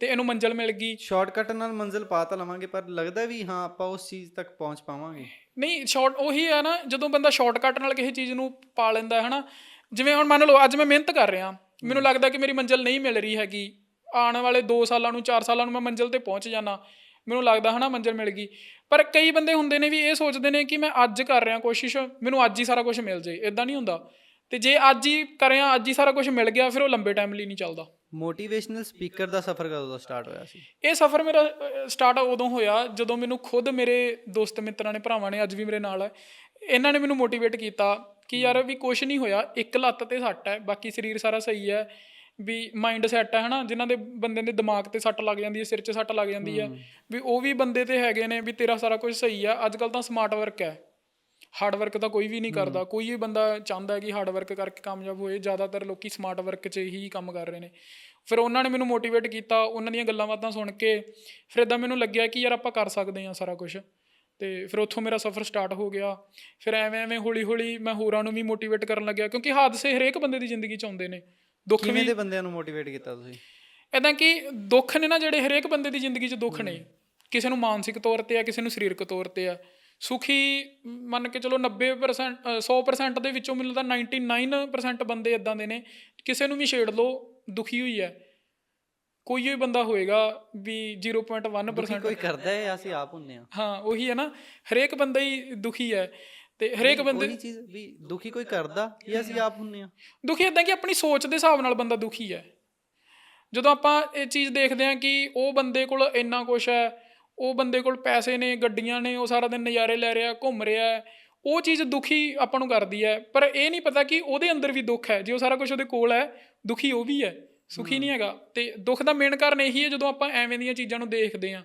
ਤੇ ਇਹਨੂੰ ਮੰਜ਼ਿਲ ਮਿਲ ਗਈ। ਸ਼ਾਰਟਕਟ ਨਾਲ ਮੰਜ਼ਿਲ ਪਾ ਤਾਂ ਲਵਾਂਗੇ ਪਰ ਲੱਗਦਾ ਵੀ ਹਾਂ ਆਪਾਂ ਉਸ ਚੀਜ਼ ਤੱਕ ਪਹੁੰਚ ਪਾਵਾਂਗੇ। ਨਹੀਂ ਸ਼ਾਰਟ ਉਹੀ ਹੈ ਨਾ ਜਦੋਂ ਬੰਦਾ ਸ਼ਾਰਟਕਟ ਨਾਲ ਕਿਸੇ ਚੀਜ਼ ਨੂੰ ਪਾ ਲੈਂਦਾ ਹੈ ਹਨਾ। ਜਿਵੇਂ ਹੁਣ ਮੰਨ ਲਓ ਅੱਜ ਮੈਂ ਮਿਹਨਤ ਕਰ ਰਿਹਾ ਮੈਨੂੰ ਲੱਗਦਾ ਕਿ ਮੇਰੀ ਮੰਜ਼ਿਲ ਨਹੀਂ ਮਿਲ ਰਹੀ ਹੈਗੀ। ਆਉਣ ਵਾਲੇ 2 ਸਾਲਾਂ ਨੂੰ 4 ਸਾਲਾਂ ਨੂੰ ਮੈਂ ਮੰਜ਼ਿਲ ਤੇ ਪਹੁੰਚ ਜਾਣਾ ਮੈਨੂੰ ਲੱਗਦਾ ਹਨਾ ਮੰਜ਼ਿਲ ਮਿਲ ਗਈ। ਪਰ ਕਈ ਬੰਦੇ ਹੁੰਦੇ ਨੇ ਵੀ ਇਹ ਸੋਚਦੇ ਨੇ ਕਿ ਮੈਂ ਅੱਜ ਕਰ ਰਿਹਾ ਕੋਸ਼ਿਸ਼ ਮੈਨੂੰ ਅੱਜ ਹੀ ਸਾਰਾ ਕੁਝ ਮਿਲ ਜੇ ਇਦਾਂ ਨਹੀਂ ਹੁੰਦਾ। ਤੇ ਜੇ ਅੱਜ ਹੀ ਕਰਿਆ ਅੱਜ ਹੀ ਸਾਰਾ ਕੁਝ ਮਿਲ ਗਿਆ ਫਿਰ ਉਹ ਲੰਬੇ ਟਾਈਮ ਲਈ ਨਹੀਂ ਚੱਲਦਾ। ਮੋਟੀਵੇਸ਼ਨਲ ਸਪੀਕਰ ਦਾ ਸਫ਼ਰ ਕਦੋਂ ਦਾ ਸਟਾਰਟ ਹੋਇਆ ਸੀ? ਇਹ ਸਫ਼ਰ ਮੇਰਾ ਸਟਾਰਟ ਉਦੋਂ ਹੋਇਆ ਜਦੋਂ ਮੈਨੂੰ ਖੁਦ ਮੇਰੇ ਦੋਸਤ ਮਿੱਤਰਾਂ ਨੇ ਭਰਾਵਾਂ ਨੇ ਅੱਜ ਵੀ ਮੇਰੇ ਨਾਲ ਹੈ ਇਹਨਾਂ ਨੇ ਮੈਨੂੰ ਮੋਟੀਵੇਟ ਕੀਤਾ ਕਿ ਯਾਰ ਵੀ ਕੁਝ ਨਹੀਂ ਹੋਇਆ ਇੱਕ ਲੱਤ ਤੇ ਸੱਟ ਹੈ ਬਾਕੀ ਸਰੀਰ ਸਾਰਾ ਸਹੀ ਹੈ ਵੀ ਮਾਈਂਡ ਸੈੱਟ ਹੈ ਹਨਾ ਜਿਨ੍ਹਾਂ ਦੇ ਬੰਦੇ ਦੇ ਦਿਮਾਗ ਤੇ ਸੱਟ ਲੱਗ ਜਾਂਦੀ ਹੈ ਸਿਰ 'ਚ ਸੱਟ ਲੱਗ ਜਾਂਦੀ ਹੈ ਵੀ ਉਹ ਵੀ ਬੰਦੇ ਤੇ ਹੈਗੇ ਨੇ ਵੀ ਤੇਰਾ ਸਾਰਾ ਕੁਝ ਸਹੀ ਹੈ ਅੱਜ ਕੱਲ ਤਾਂ ਸਮਾਰਟ ਵਰਕ ਹੈ। ਹਾਰਡ ਵਰਕ ਤਾਂ ਕੋਈ ਵੀ ਨਹੀਂ ਕਰਦਾ। ਕੋਈ ਵੀ ਬੰਦਾ ਚਾਹੁੰਦਾ ਹੈ ਕਿ ਹਾਰਡ ਵਰਕ ਕਰਕੇ ਕਾਮਯਾਬ ਹੋਏ ਜ਼ਿਆਦਾਤਰ ਲੋਕੀ ਸਮਾਰਟ ਵਰਕ 'ਚ ਹੀ ਕੰਮ ਕਰ ਰਹੇ ਨੇ। ਫਿਰ ਉਹਨਾਂ ਨੇ ਮੈਨੂੰ ਮੋਟੀਵੇਟ ਕੀਤਾ ਉਹਨਾਂ ਦੀਆਂ ਗੱਲਾਂ ਬਾਤਾਂ ਸੁਣ ਕੇ। ਫਿਰ ਇਦਾਂ ਮੈਨੂੰ ਲੱਗਿਆ ਕਿ ਯਾਰ ਆਪਾਂ ਕਰ ਸਕਦੇ ਹਾਂ ਸਾਰਾ ਕੁਝ ਤੇ ਫਿਰ ਉੱਥੋਂ ਮੇਰਾ ਸਫ਼ਰ ਸਟਾਰਟ ਹੋ ਗਿਆ। ਫਿਰ ਐਵੇਂ ਐਵੇਂ ਹੌਲੀ ਹੌਲੀ ਮੈਂ ਹੋਰਾਂ ਨੂੰ ਵੀ ਮੋਟੀਵੇਟ ਕਰਨ ਲੱਗਿਆ ਕਿਉਂਕਿ ਹਾਦਸੇ ਹਰੇਕ ਬੰਦੇ ਦੀ ਜ਼ਿੰਦਗੀ 'ਚ ਆਉਂਦੇ ਨੇ। ਦੁੱਖ ਕਿਵੇਂ ਵੀ ਦੇ ਬੰਦਿਆਂ ਨੂੰ ਮੋਟੀਵੇਟ ਕੀਤਾ ਤੁਸੀਂ? ਇਦਾਂ ਕਿ ਦੁੱਖ ਨੇ ਨਾ ਜਿਹੜੇ ਹਰੇਕ ਬੰਦੇ ਦੀ ਜ਼ਿੰਦਗੀ 'ਚ ਦੁੱਖ ਨੇ। ਕਿਸੇ ਨੂੰ ਮਾਨਸਿਕ ਤੌਰ ਤੇ ਆ ਕਿਸੇ ਨੂੰ ਸਰੀਰਕ ਤੌਰ ਤੇ ਆ। ਸੁਖੀ ਮੰਨ ਕੇ ਚਲੋ 90% ਅ, 100% ਦੇ ਵਿੱਚੋਂ ਮੈਨੂੰ ਲੱਗਦਾ 99% ਬੰਦੇ ਇਦਾਂ ਦੇ ਨੇ ਕਿਸੇ ਨੂੰ ਵੀ ਛੇੜ ਲਓ ਦੁਖੀ ਹੋਈ ਹੈ। ਕੋਈ ਹੀ ਬੰਦਾ ਹੋਏਗਾ ਵੀ 0.1% ਦੁਖੀ ਕੋਈ ਕਰਦਾ ਹੈ ਅਸੀਂ ਆਪ ਹੁੰਨੇ ਆ ਹਾਂ ਉਹੀ ਹੈ ਨਾ ਹਰੇਕ ਬੰਦਾ ਹੀ ਦੁਖੀ ਹੈ ਤੇ ਹਰੇਕ ਬੰਦੇ ਉਹੀ ਚੀਜ਼ ਵੀ ਦੁਖੀ ਕੋਈ ਕਰਦਾ ਜਾਂ ਅਸੀਂ ਆਪ ਹੁੰਨੇ ਆ ਦੁਖੀ ਇਦਾਂ ਕਿ ਆਪਣੀ ਸੋਚ ਦੇ ਹਿਸਾਬ ਨਾਲ ਬੰਦਾ ਦੁਖੀ ਹੈ। ਜਦੋਂ ਆਪਾਂ ਇਹ ਚੀਜ਼ ਦੇਖਦੇ ਹਾਂ ਕਿ ਉਹ ਬੰਦੇ ਕੋਲ ਇੰਨਾ ਕੁਛ ਹੈ ਉਹ ਬੰਦੇ ਕੋਲ ਪੈਸੇ ਨੇ ਗੱਡੀਆਂ ਨੇ ਉਹ ਸਾਰਾ ਦਿਨ ਨਜ਼ਾਰੇ ਲੈ ਰਿਹਾ ਘੁੰਮ ਰਿਹਾ ਉਹ ਚੀਜ਼ ਦੁਖੀ ਆਪਾਂ ਨੂੰ ਕਰਦੀ ਹੈ। ਪਰ ਇਹ ਨਹੀਂ ਪਤਾ ਕਿ ਉਹਦੇ ਅੰਦਰ ਵੀ ਦੁੱਖ ਹੈ। ਜੇ ਉਹ ਸਾਰਾ ਕੁਝ ਉਹਦੇ ਕੋਲ ਹੈ ਦੁਖੀ ਉਹ ਵੀ ਹੈ। ਸੁਖੀ ਨਹੀਂ ਹੈਗਾ। ਤੇ ਦੁੱਖ ਦਾ ਮੇਨ ਕਾਰਨ ਇਹੀ ਹੈ ਜਦੋਂ ਆਪਾਂ ਐਵੇਂ ਦੀਆਂ ਚੀਜ਼ਾਂ ਨੂੰ ਦੇਖਦੇ ਹਾਂ।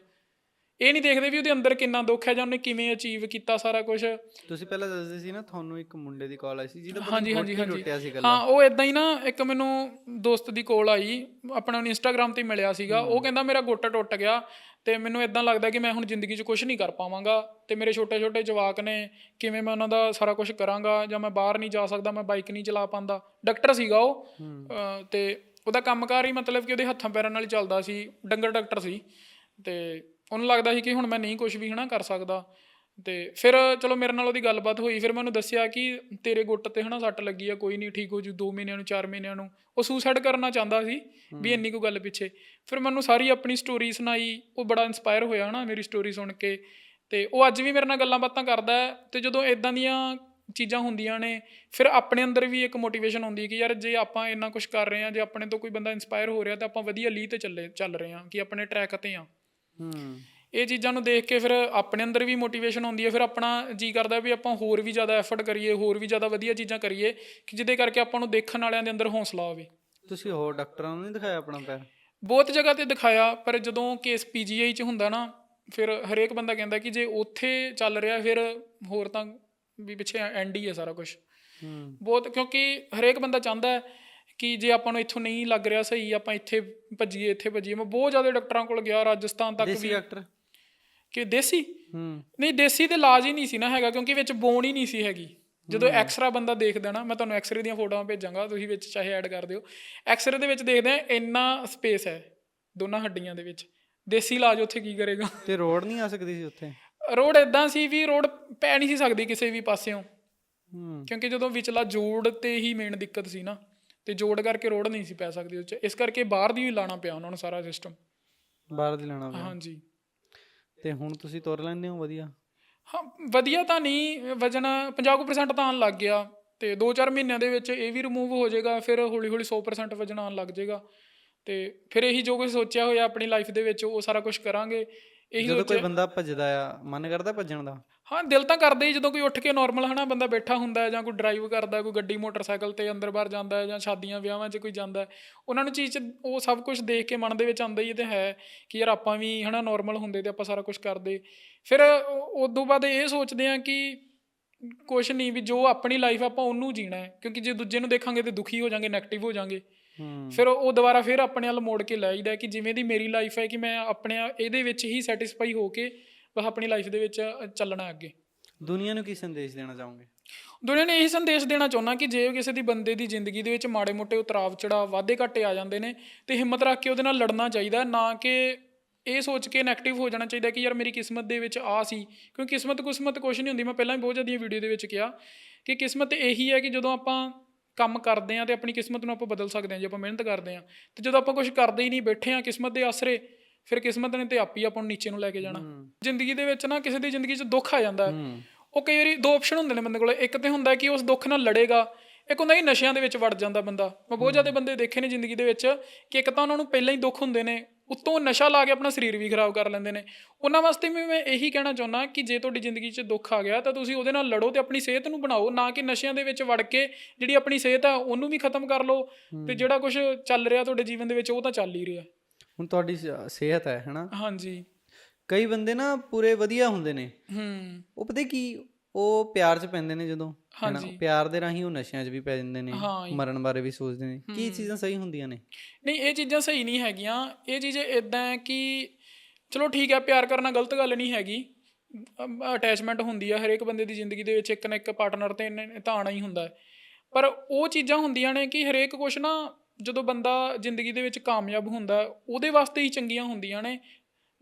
ਇਹ ਨਹੀਂ ਦੇਖਦੇ ਵੀ ਉਹਦੇ ਅੰਦਰ ਕਿੰਨਾ ਦੁੱਖ ਹੈ ਜਾਂ ਉਹਨੇ ਕਿਵੇਂ ਅਚੀਵ ਕੀਤਾ ਸਾਰਾ ਕੁਝ ਤੁਸੀਂ ਪਹਿਲਾਂ ਦੱਸਦੇ ਸੀ ਨਾ ਤੁਹਾਨੂੰ ਇੱਕ ਮੁੰਡੇ ਦੀ ਕਾਲ ਆਈ ਸੀ ਜਿਹਦਾ ਹਾਂਜੀ ਹਾਂਜੀ ਹਾਂਜੀ। ਟੁੱਟਿਆ ਸੀ ਗੱਲ ਹਾਂ ਉਹ ਇਦਾਂ ਹੀ ਨਾ ਇੱਕ ਮੈਨੂੰ ਦੋਸਤ ਦੀ ਕੋਲ ਆਈ। ਆਪਣਾ ਉਹਨੂੰ ਇੰਸਟਾਗ੍ਰam ਤੇ ਮਿਲਿਆ ਸੀਗਾ। ਉਹ ਕਹਿੰਦਾ ਮੇਰਾ ਗੁੱਟ ਟੁੱਟ ਗਿਆ। ਤੇ ਮੈਨੂੰ ਇਦਾਂ ਲੱਗਦਾ ਕਿ ਮੈਂ ਹੁਣ ਜ਼ਿੰਦਗੀ 'ਚ ਕੁਝ ਨਹੀਂ ਕਰ ਪਾਵਾਂਗਾ ਤੇ ਮੇਰੇ ਛੋਟੇ ਛੋਟੇ ਜਵਾਕ ਨੇ ਕਿਵੇਂ ਮੈਂ ਉਹਨਾਂ ਦਾ ਸਾਰਾ ਕੁਝ ਕਰਾਂਗਾ ਜਾਂ ਮੈਂ ਬਾਹਰ ਨਹੀਂ ਜਾ ਸਕਦਾ ਮੈਂ ਬਾਈਕ ਨਹੀਂ ਚਲਾ ਪਾਉਂਦਾ ਡਾਕਟਰ ਸੀਗਾ ਉਹ। ਤੇ ਉਹਦਾ ਕੰਮਕਾਰ ਹੀ ਮਤਲਬ ਕਿ ਉਹਦੇ ਹੱਥਾਂ ਪੈਰਾਂ ਨਾਲ ਹੀ ਚੱਲਦਾ ਸੀ ਡੰਗਰ ਡਾਕਟਰ ਸੀ। ਤੇ ਉਹਨੂੰ ਲੱਗਦਾ ਸੀ ਕਿ ਹੁਣ ਮੈਂ ਨਹੀਂ ਕੁਝ ਵੀ ਹਨਾ ਕਰ ਸਕਦਾ। ਤੇ ਫਿਰ ਚਲੋ ਮੇਰੇ ਨਾਲ ਉਹਦੀ ਗੱਲਬਾਤ ਹੋਈ ਫਿਰ ਮੈਂ ਉਹਨੂੰ ਦੱਸਿਆ ਕਿ ਤੇਰੇ ਗੁੱਟ ਤੇ ਹਨਾ ਸੱਟ ਲੱਗੀ ਆ ਕੋਈ ਨਹੀਂ ਠੀਕ ਹੋ ਜੂ 2 ਮਹੀਨਿਆਂ ਨੂੰ 4 ਮਹੀਨਿਆਂ ਨੂੰ। ਉਹ ਸੁਸਾਈਡ ਕਰਨਾ ਚਾਹੁੰਦਾ ਸੀ ਵੀ ਇੰਨੀ ਕੋ ਗੱਲ ਪਿੱਛੇ। ਫਿਰ ਮੈਨੂੰ ਸਾਰੀ ਆਪਣੀ ਸਟੋਰੀ ਸੁਣਾਈ ਉਹ ਬੜਾ ਇਨਸਪਾਇਰ ਹੋਇਆ ਹਨਾ ਮੇਰੀ ਸਟੋਰੀ ਸੁਣ ਕੇ। ਤੇ ਉਹ ਅੱਜ ਵੀ ਮੇਰੇ ਨਾਲ ਗੱਲਾਂ ਬਾਤਾਂ ਕਰਦਾ ਤੇ ਜਦੋਂ ਇਦਾਂ ਦੀਆਂ ਚੀਜ਼ਾਂ ਹੁੰਦੀਆਂ ਨੇ ਫਿਰ ਆਪਣੇ ਅੰਦਰ ਵੀ ਇੱਕ ਮੋਟੀਵੇਸ਼ਨ ਹੁੰਦੀ ਹੈ ਕਿ ਯਾਰ ਜੇ ਆਪਾਂ ਇੰਨਾ ਕੁਝ ਕਰ ਰਹੇ ਹਾਂ ਜੇ ਆਪਣੇ ਤੋਂ ਕੋਈ ਬੰਦਾ ਇਨਸਪਾਇਰ ਹੋ ਰਿਹਾ ਤਾਂ ਆਪਾਂ ਵਧੀਆ ਲੀਹ ਤੇ ਚੱਲੇ ਚੱਲ ਰਹੇ ਹਾਂ ਕਿ ਆਪਣੇ ਟਰੈਕ ਤੇ ਹਾਂ। ਹੂੰ। ਇਹ ਚੀਜ਼ਾਂ ਨੂੰ ਦੇਖ ਕੇ ਫਿਰ ਆਪਣੇ ਅੰਦਰ ਵੀ ਮੋਟੀਵੇਸ਼ਨ ਹੁੰਦੀ ਹੈ ਫਿਰ ਆਪਣਾ ਜੀ ਕਰਦਾ ਵੀ ਆਪਾਂ ਹੋਰ ਵੀ ਜ਼ਿਆਦਾ ਐਫਰਟ ਕਰੀਏ ਹੋਰ ਵੀ ਜ਼ਿਆਦਾ ਵਧੀਆ ਚੀਜ਼ਾਂ ਕਰੀਏ ਕਿ ਜਿਹਦੇ ਕਰਕੇ ਆਪਾਂ ਨੂੰ ਦੇਖਣ ਵਾਲਿਆਂ ਦੇ ਅੰਦਰ ਹੌਸਲਾ ਆਵੇ। ਤੁਸੀਂ ਹੋਰ ਡਾਕਟਰਾਂ ਨੂੰ ਨਹੀਂ ਦਿਖਾਇਆ ਆਪਣਾ ਪੈਰ? ਬਹੁਤ ਜਗ੍ਹਾ ਤੇ ਦਿਖਾਇਆ ਪਰ ਜਦੋਂ ਕੇਸ ਪੀਜੀਆਈ ਚ ਹੁੰਦਾ ਨਾ ਫਿਰ ਹਰੇਕ ਬੰਦਾ ਕਹਿੰਦਾ ਕਿ ਜੇ ਉੱਥੇ ਚੱਲ ਰਿਹਾ ਫਿਰ ਹੋਰ ਤਾਂ ਵੀ ਪਿੱਛੇ ਐਂਡ ਹੀ ਹੈ ਸਾਰਾ ਕੁਝ ਬਹੁਤ ਕਿਉਂਕਿ ਹਰੇਕ ਬੰਦਾ ਚਾਹੁੰਦਾ ਹੈ ਕਿ ਜੇ ਆਪਾਂ ਨੂੰ ਇੱਥੋਂ ਨਹੀਂ ਲੱਗ ਰਿਹਾ ਸਹੀ ਆਪਾਂ ਇੱਥੇ ਭੱਜੀਏ ਇੱਥੇ ਭੱਜੀਏ। ਮੈਂ ਬਹੁਤ ਜ਼ਿਆਦਾ ਡਾਕਟਰਾਂ ਕੋਲ ਗਿਆ ਰਾਜਸਥਾਨ ਤੱਕ ਵੀ। ਡਾਕਟਰ? ਕਿ ਦੇਸੀ? ਹੂੰ। ਨਹੀਂ ਦੇਸੀ ਤੇ ਇਲਾਜ ਹੀ ਨਹੀਂ ਸੀ ਨਾ ਹੈਗਾ ਕਿਉਂਕਿ ਵਿੱਚ ਬੋਨ ਹੀ ਨਹੀਂ ਸੀ ਹੈਗੀ। ਜਦੋਂ ਐਕਸਰਾ ਬੰਦਾ ਦੇਖਦਾ ਨਾ ਮੈਂ ਤੁਹਾਨੂੰ ਐਕਸਰੇ ਦੀਆਂ ਫੋਟੋਆਂ ਭੇਜਾਂਗਾ ਤੁਸੀਂ ਵਿੱਚ ਚਾਹੇ ਐਡ ਕਰ ਦਿਓ। ਐਕਸਰੇ ਦੇ ਵਿੱਚ ਦੇਖਦੇ ਆ ਇੰਨਾ ਸਪੇਸ ਹੈ ਦੋਨਾਂ ਹੱਡੀਆਂ ਦੇ ਵਿੱਚ। ਦੇਸੀ ਇਲਾਜ ਉੱਥੇ ਕੀ ਕਰੇਗਾ? ਤੇ ਰੋਡ ਨਹੀਂ ਆ ਸਕਦੀ ਸੀ ਉੱਥੇ? ਰੋਡ ਇਦਾਂ ਸੀ ਵੀ ਰੋਡ ਪੈ ਨਹੀਂ ਸੀ ਸਕਦੀ ਕਿਸੇ ਵੀ ਪਾਸਿਓਂ। ਕਿਉਂਕਿ ਜਦੋਂ ਵਿਚਲਾ ਜੋੜ ਤੇ ਹੀ ਮੇਨ ਦਿੱਕਤ ਸੀ ਨਾ ਤੇ ਜੋੜ ਕਰਕੇ ਰੋਡ ਨਹੀਂ ਸੀ ਪੈ ਸਕਦੀ 'ਚ। ਇਸ ਕਰਕੇ ਬਾਹਰ ਦੀ ਹੀ ਲਾਣਾ ਪਿਆ ਉਹਨਾਂ ਨੂੰ ਸਾਰਾ ਸਿਸਟਮ ਬਾਹਰ ਦੀ ਲੈਣਾ ਪਿਆ। ਹਾਂਜੀ। ਤੇ ਹੁਣ ਤੁਸੀਂ ਤੁਰ ਲੈਂਦੇ ਹੋ ਵਧੀਆ? ਹਾਂ ਵਧੀਆ ਤਾਂ ਨਹੀਂ ਵਜਨ 50% ਤਾਂ ਆਉਣ ਲੱਗ ਗਿਆ ਤੇ 2-4 ਮਹੀਨਿਆਂ ਦੇ ਵਿੱਚ ਇਹ ਵੀ ਰਿਮੂਵ ਹੋ ਜਾਏਗਾ ਫਿਰ ਹੌਲੀ-ਹੌਲੀ 100% ਵਜਨ ਆਉਣ ਲੱਗ ਜਾਏਗਾ ਤੇ ਫਿਰ ਇਹੀ ਜੋ ਕੁਝ ਸੋਚਿਆ ਹੋਇਆ ਆਪਣੀ ਲਾਈਫ ਦੇ ਵਿੱਚ ਉਹ ਸਾਰਾ ਕੁਝ ਕਰਾਂਗੇ ਇਹੀ ਜਦੋਂ ਕੋਈ ਬੰਦਾ ਭੱਜਦਾ ਆ ਮਨ ਕਰਦਾ ਭੱਜਣ ਦਾ? ਹਾਂ ਦਿਲ ਤਾਂ ਕਰਦਾ ਹੀ ਜਦੋਂ ਕੋਈ ਉੱਠ ਕੇ ਨਾਰਮਲ ਹਨਾ ਬੰਦਾ ਬੈਠਾ ਹੁੰਦਾ ਹੈ ਜਾਂ ਕੋਈ ਡਰਾਈਵ ਕਰਦਾ ਕੋਈ ਗੱਡੀ ਮੋਟਰਸਾਈਕਲ ਤੇ ਅੰਦਰ ਬਾਹਰ ਜਾਂਦਾ ਹੈ ਜਾਂ ਸ਼ਾਦੀਆਂ ਵਿਆਹਾਂ 'ਚ ਕੋਈ ਜਾਂਦਾ ਉਹਨਾਂ ਨੂੰ ਚੀਜ਼ ਉਹ ਸਭ ਕੁਝ ਦੇਖ ਕੇ ਮਨ ਦੇ ਵਿੱਚ ਆਉਂਦਾ ਹੀ ਤੇ ਹੈ ਕਿ ਯਾਰ ਆਪਾਂ ਵੀ ਹਨਾ ਨਾਰਮਲ ਹੁੰਦੇ ਤੇ ਆਪਾਂ ਸਾਰਾ ਕੁਝ ਕਰਦੇ। ਫਿਰ ਉਸ ਤੋਂ ਬਾਅਦ ਇਹ ਸੋਚਦੇ ਆ ਕਿ ਕੁਝ ਨਹੀਂ ਵੀ ਜੋ ਆਪਣੀ ਲਾਈਫ ਆਪਾਂ ਉਹਨੂੰ ਜੀਣਾ ਹੈ ਕਿਉਂਕਿ ਜੇ ਦੂਜੇ ਨੂੰ ਦੇਖਾਂਗੇ ਤੇ ਦੁਖੀ ਹੋ ਜਾਾਂਗੇ 네ਗੇਟਿਵ ਹੋ ਜਾਾਂਗੇ। ਫਿਰ ਉਹ ਦੁਬਾਰਾ ਫਿਰ ਆਪਣੇ ਵੱਲ ਮੋੜ ਕੇ ਲੈ ਆਈਦਾ ਕਿ ਜਿਵੇਂ ਦੀ ਮੇਰੀ ਲਾਈਫ ਹੈ ਕਿ ਮੈਂ ਆਪਣੇ ਇਹਦੇ ਵਿੱਚ ਹੀ ਸੈਟੀਸਫਾਈ ਹੋ ਕੇ ਬਸ ਆਪਣੀ ਲਾਈਫ ਦੇ ਵਿੱਚ ਚੱਲਣਾ ਅੱਗੇ। ਦੁਨੀਆ ਨੂੰ ਕੀ ਸੰਦੇਸ਼ ਦੇਣਾ ਚਾਹੋਗੇ? ਦੁਨੀਆ ਨੇ ਇਹੀ ਸੰਦੇਸ਼ ਦੇਣਾ ਚਾਹੁੰਦਾ ਕਿ ਜੇ ਕਿਸੇ ਦੀ ਬੰਦੇ ਦੀ ਜ਼ਿੰਦਗੀ ਦੇ ਵਿੱਚ ਮਾੜੇ ਮੋਟੇ ਉਤਰਾਵ ਚੜਾ ਵਾਧੇ ਘਾਟੇ ਆ ਜਾਂਦੇ ਨੇ ਤੇ ਹਿੰਮਤ ਰੱਖ ਕੇ ਉਹਦੇ ਨਾਲ ਲੜਨਾ ਚਾਹੀਦਾ ਨਾ ਕਿ ਇਹ ਸੋਚ ਕੇ ਨੈਗੇਟਿਵ ਹੋ ਜਾਣਾ ਚਾਹੀਦਾ ਕਿ ਯਾਰ ਮੇਰੀ ਕਿਸਮਤ ਦੇ ਵਿੱਚ ਆ ਸੀ। ਕਿਉਂਕਿ ਕਿਸਮਤ ਕੁਸਮਤ ਕੁਛ ਨਹੀਂ ਹੁੰਦੀ ਮੈਂ ਪਹਿਲਾਂ ਵੀ ਬਹੁਤ ਜ਼ਿਆਦਾ ਵੀਡੀਓ ਦੇ ਵਿੱਚ ਕਿਹਾ ਕਿ ਕਿਸਮਤ ਇਹੀ ਹੈ ਕਿ ਜਦੋਂ ਆਪਾਂ ਕੰਮ ਕਰਦੇ ਆ ਤੇ ਆਪਣੀ ਕਿਸਮਤ ਨੂੰ ਆਪਾਂ ਬਦਲ ਸਕਦੇ ਆ ਜੇ ਆਪਾਂ ਮਿਹਨਤ ਕਰਦੇ ਆ ਤੇ ਜਦੋਂ ਆਪਾਂ ਕੁਝ ਕਰਦੇ ਹੀ ਨਹੀਂ ਬੈਠੇ ਆ ਕਿਸਮਤ ਦੇ ਆਸਰੇ ਫਿਰ ਕਿਸਮਤ ਨੇ ਤੇ ਆਪੀ ਆਪਾਂ ਨੂੰ ਨੀਚੇ ਨੂੰ ਲੈ ਕੇ ਜਾਣਾ। ਜ਼ਿੰਦਗੀ ਦੇ ਵਿੱਚ ਨਾ ਕਿਸੇ ਦੀ ਜ਼ਿੰਦਗੀ 'ਚ ਦੁੱਖ ਆ ਜਾਂਦਾ। ਹੈ। ਹੂੰ ਉਹ ਕਈ ਵਾਰੀ ਦੋ ਆਪਸ਼ਨ ਹੁੰਦੇ ਨੇ ਬੰਦੇ ਕੋਲ। ਇੱਕ ਤੇ ਹੁੰਦਾ ਕਿ ਉਸ ਦੁੱਖ ਨਾਲ ਲੜੇਗਾ ਇੱਕ ਹੁੰਦਾ ਕਿ ਨਸ਼ਿਆਂ ਦੇ ਵਿੱਚ ਵੜ ਜਾਂਦਾ ਬੰਦਾ। ਮੈਂ ਬਹੁਤ ਜ਼ਿਆਦਾ ਬੰਦੇ ਦੇਖੇ ਨੇ ਜ਼ਿੰਦਗੀ ਦੇ ਵਿੱਚ ਕਿ ਇੱਕ ਤਾਂ ਉਹਨਾਂ ਨੂੰ ਪਹਿਲਾਂ ਹੀ ਦੁੱਖ ਹੁੰਦੇ ਨੇ ਉੱਤੋਂ ਨਸ਼ਾ ਲਾ ਕੇ ਆਪਣਾ ਸਰੀਰ ਵੀ ਖਰਾਬ ਕਰ ਲੈਂਦੇ ਨੇ। ਉਹਨਾਂ ਵਾਸਤੇ ਵੀ ਮੈਂ ਇਹੀ ਕਹਿਣਾ ਚਾਹੁੰਦਾ ਕਿ ਜੇ ਤੁਹਾਡੀ ਜ਼ਿੰਦਗੀ 'ਚ ਦੁੱਖ ਆ ਗਿਆ ਤਾਂ ਤੁਸੀਂ ਉਹਦੇ ਨਾਲ ਲੜੋ ਤੇ ਆਪਣੀ ਸਿਹਤ ਨੂੰ ਬਣਾਓ ਨਾ ਕਿ ਨਸ਼ਿਆਂ ਦੇ ਵਿੱਚ ਵੜ ਕੇ ਜਿਹੜੀ ਆਪਣੀ ਸਿਹਤ ਆ ਉਹਨੂੰ ਵੀ ਖਤਮ ਕਰ ਲਓ। ਤੇ ਜਿਹੜਾ ਕੁਝ ਚੱਲ ਰਿਹਾ ਤੁਹਾਡੇ ਜੀਵਨ ਦੇ ਵਿੱਚ ਉਹ ਤਾਂ ਚੱਲ ਹੀ ਰਿਹਾ। ਹੁਣ ਤੁਹਾਡੀ ਸਿਹਤ ਹੈ ਹਨਾ? ਹਾਂਜੀ। ਕਈ ਬੰਦੇ ਨਾ ਪੂਰੇ ਵਧੀਆ ਹੁੰਦੇ ਨੇ। ਹੂੰ। ਉਹ ਪਤਾ ਕੀ ਉਹ ਪਿਆਰ 'ਚ ਪੈਂਦੇ ਨੇ ਜਦੋਂ ਹਨਾ, ਹਾਂਜੀ। ਪਿਆਰ ਦੇ ਰਾਹੀਂ ਉਹ ਨਸ਼ਿਆਂ 'ਚ ਵੀ ਪੈ ਜਾਂਦੇ ਨੇ। ਮਰਨ ਬਾਰੇ ਵੀ ਸੋਚਦੇ ਨੇ। ਕੀ ਚੀਜ਼ਾਂ ਸਹੀ ਹੁੰਦੀਆਂ ਨੇ? ਨਹੀਂ ਇਹ ਚੀਜ਼ਾਂ ਸਹੀ ਨਹੀਂ ਹੈਗੀਆਂ। ਇਹ ਚੀਜ਼ ਇਦਾਂ ਹੈ ਕਿ ਚਲੋ ਠੀਕ ਹੈ ਪਿਆਰ ਕਰਨਾ ਗਲਤ ਗੱਲ ਨਹੀਂ ਹੈਗੀ। ਅਟੈਚਮੈਂਟ ਹੁੰਦੀ ਆ ਹਰੇਕ ਬੰਦੇ ਦੀ ਜ਼ਿੰਦਗੀ ਦੇ ਵਿੱਚ ਇੱਕ ਨਾ ਇੱਕ ਪਾਰਟਨਰ ਤੇ ਤਾਂ ਆਉਣਾ ਹੀ ਹੁੰਦਾ ਪਰ ਉਹ ਚੀਜ਼ਾਂ ਹੁੰਦੀਆਂ ਨੇ ਕਿ ਹਰੇਕ ਕੁਛ ਨਾ ਜਦੋਂ ਬੰਦਾ ਜ਼ਿੰਦਗੀ ਦੇ ਵਿੱਚ ਕਾਮਯਾਬ ਹੁੰਦਾ ਉਹਦੇ ਵਾਸਤੇ ਹੀ ਚੰਗੀਆਂ ਹੁੰਦੀਆਂ ਨੇ।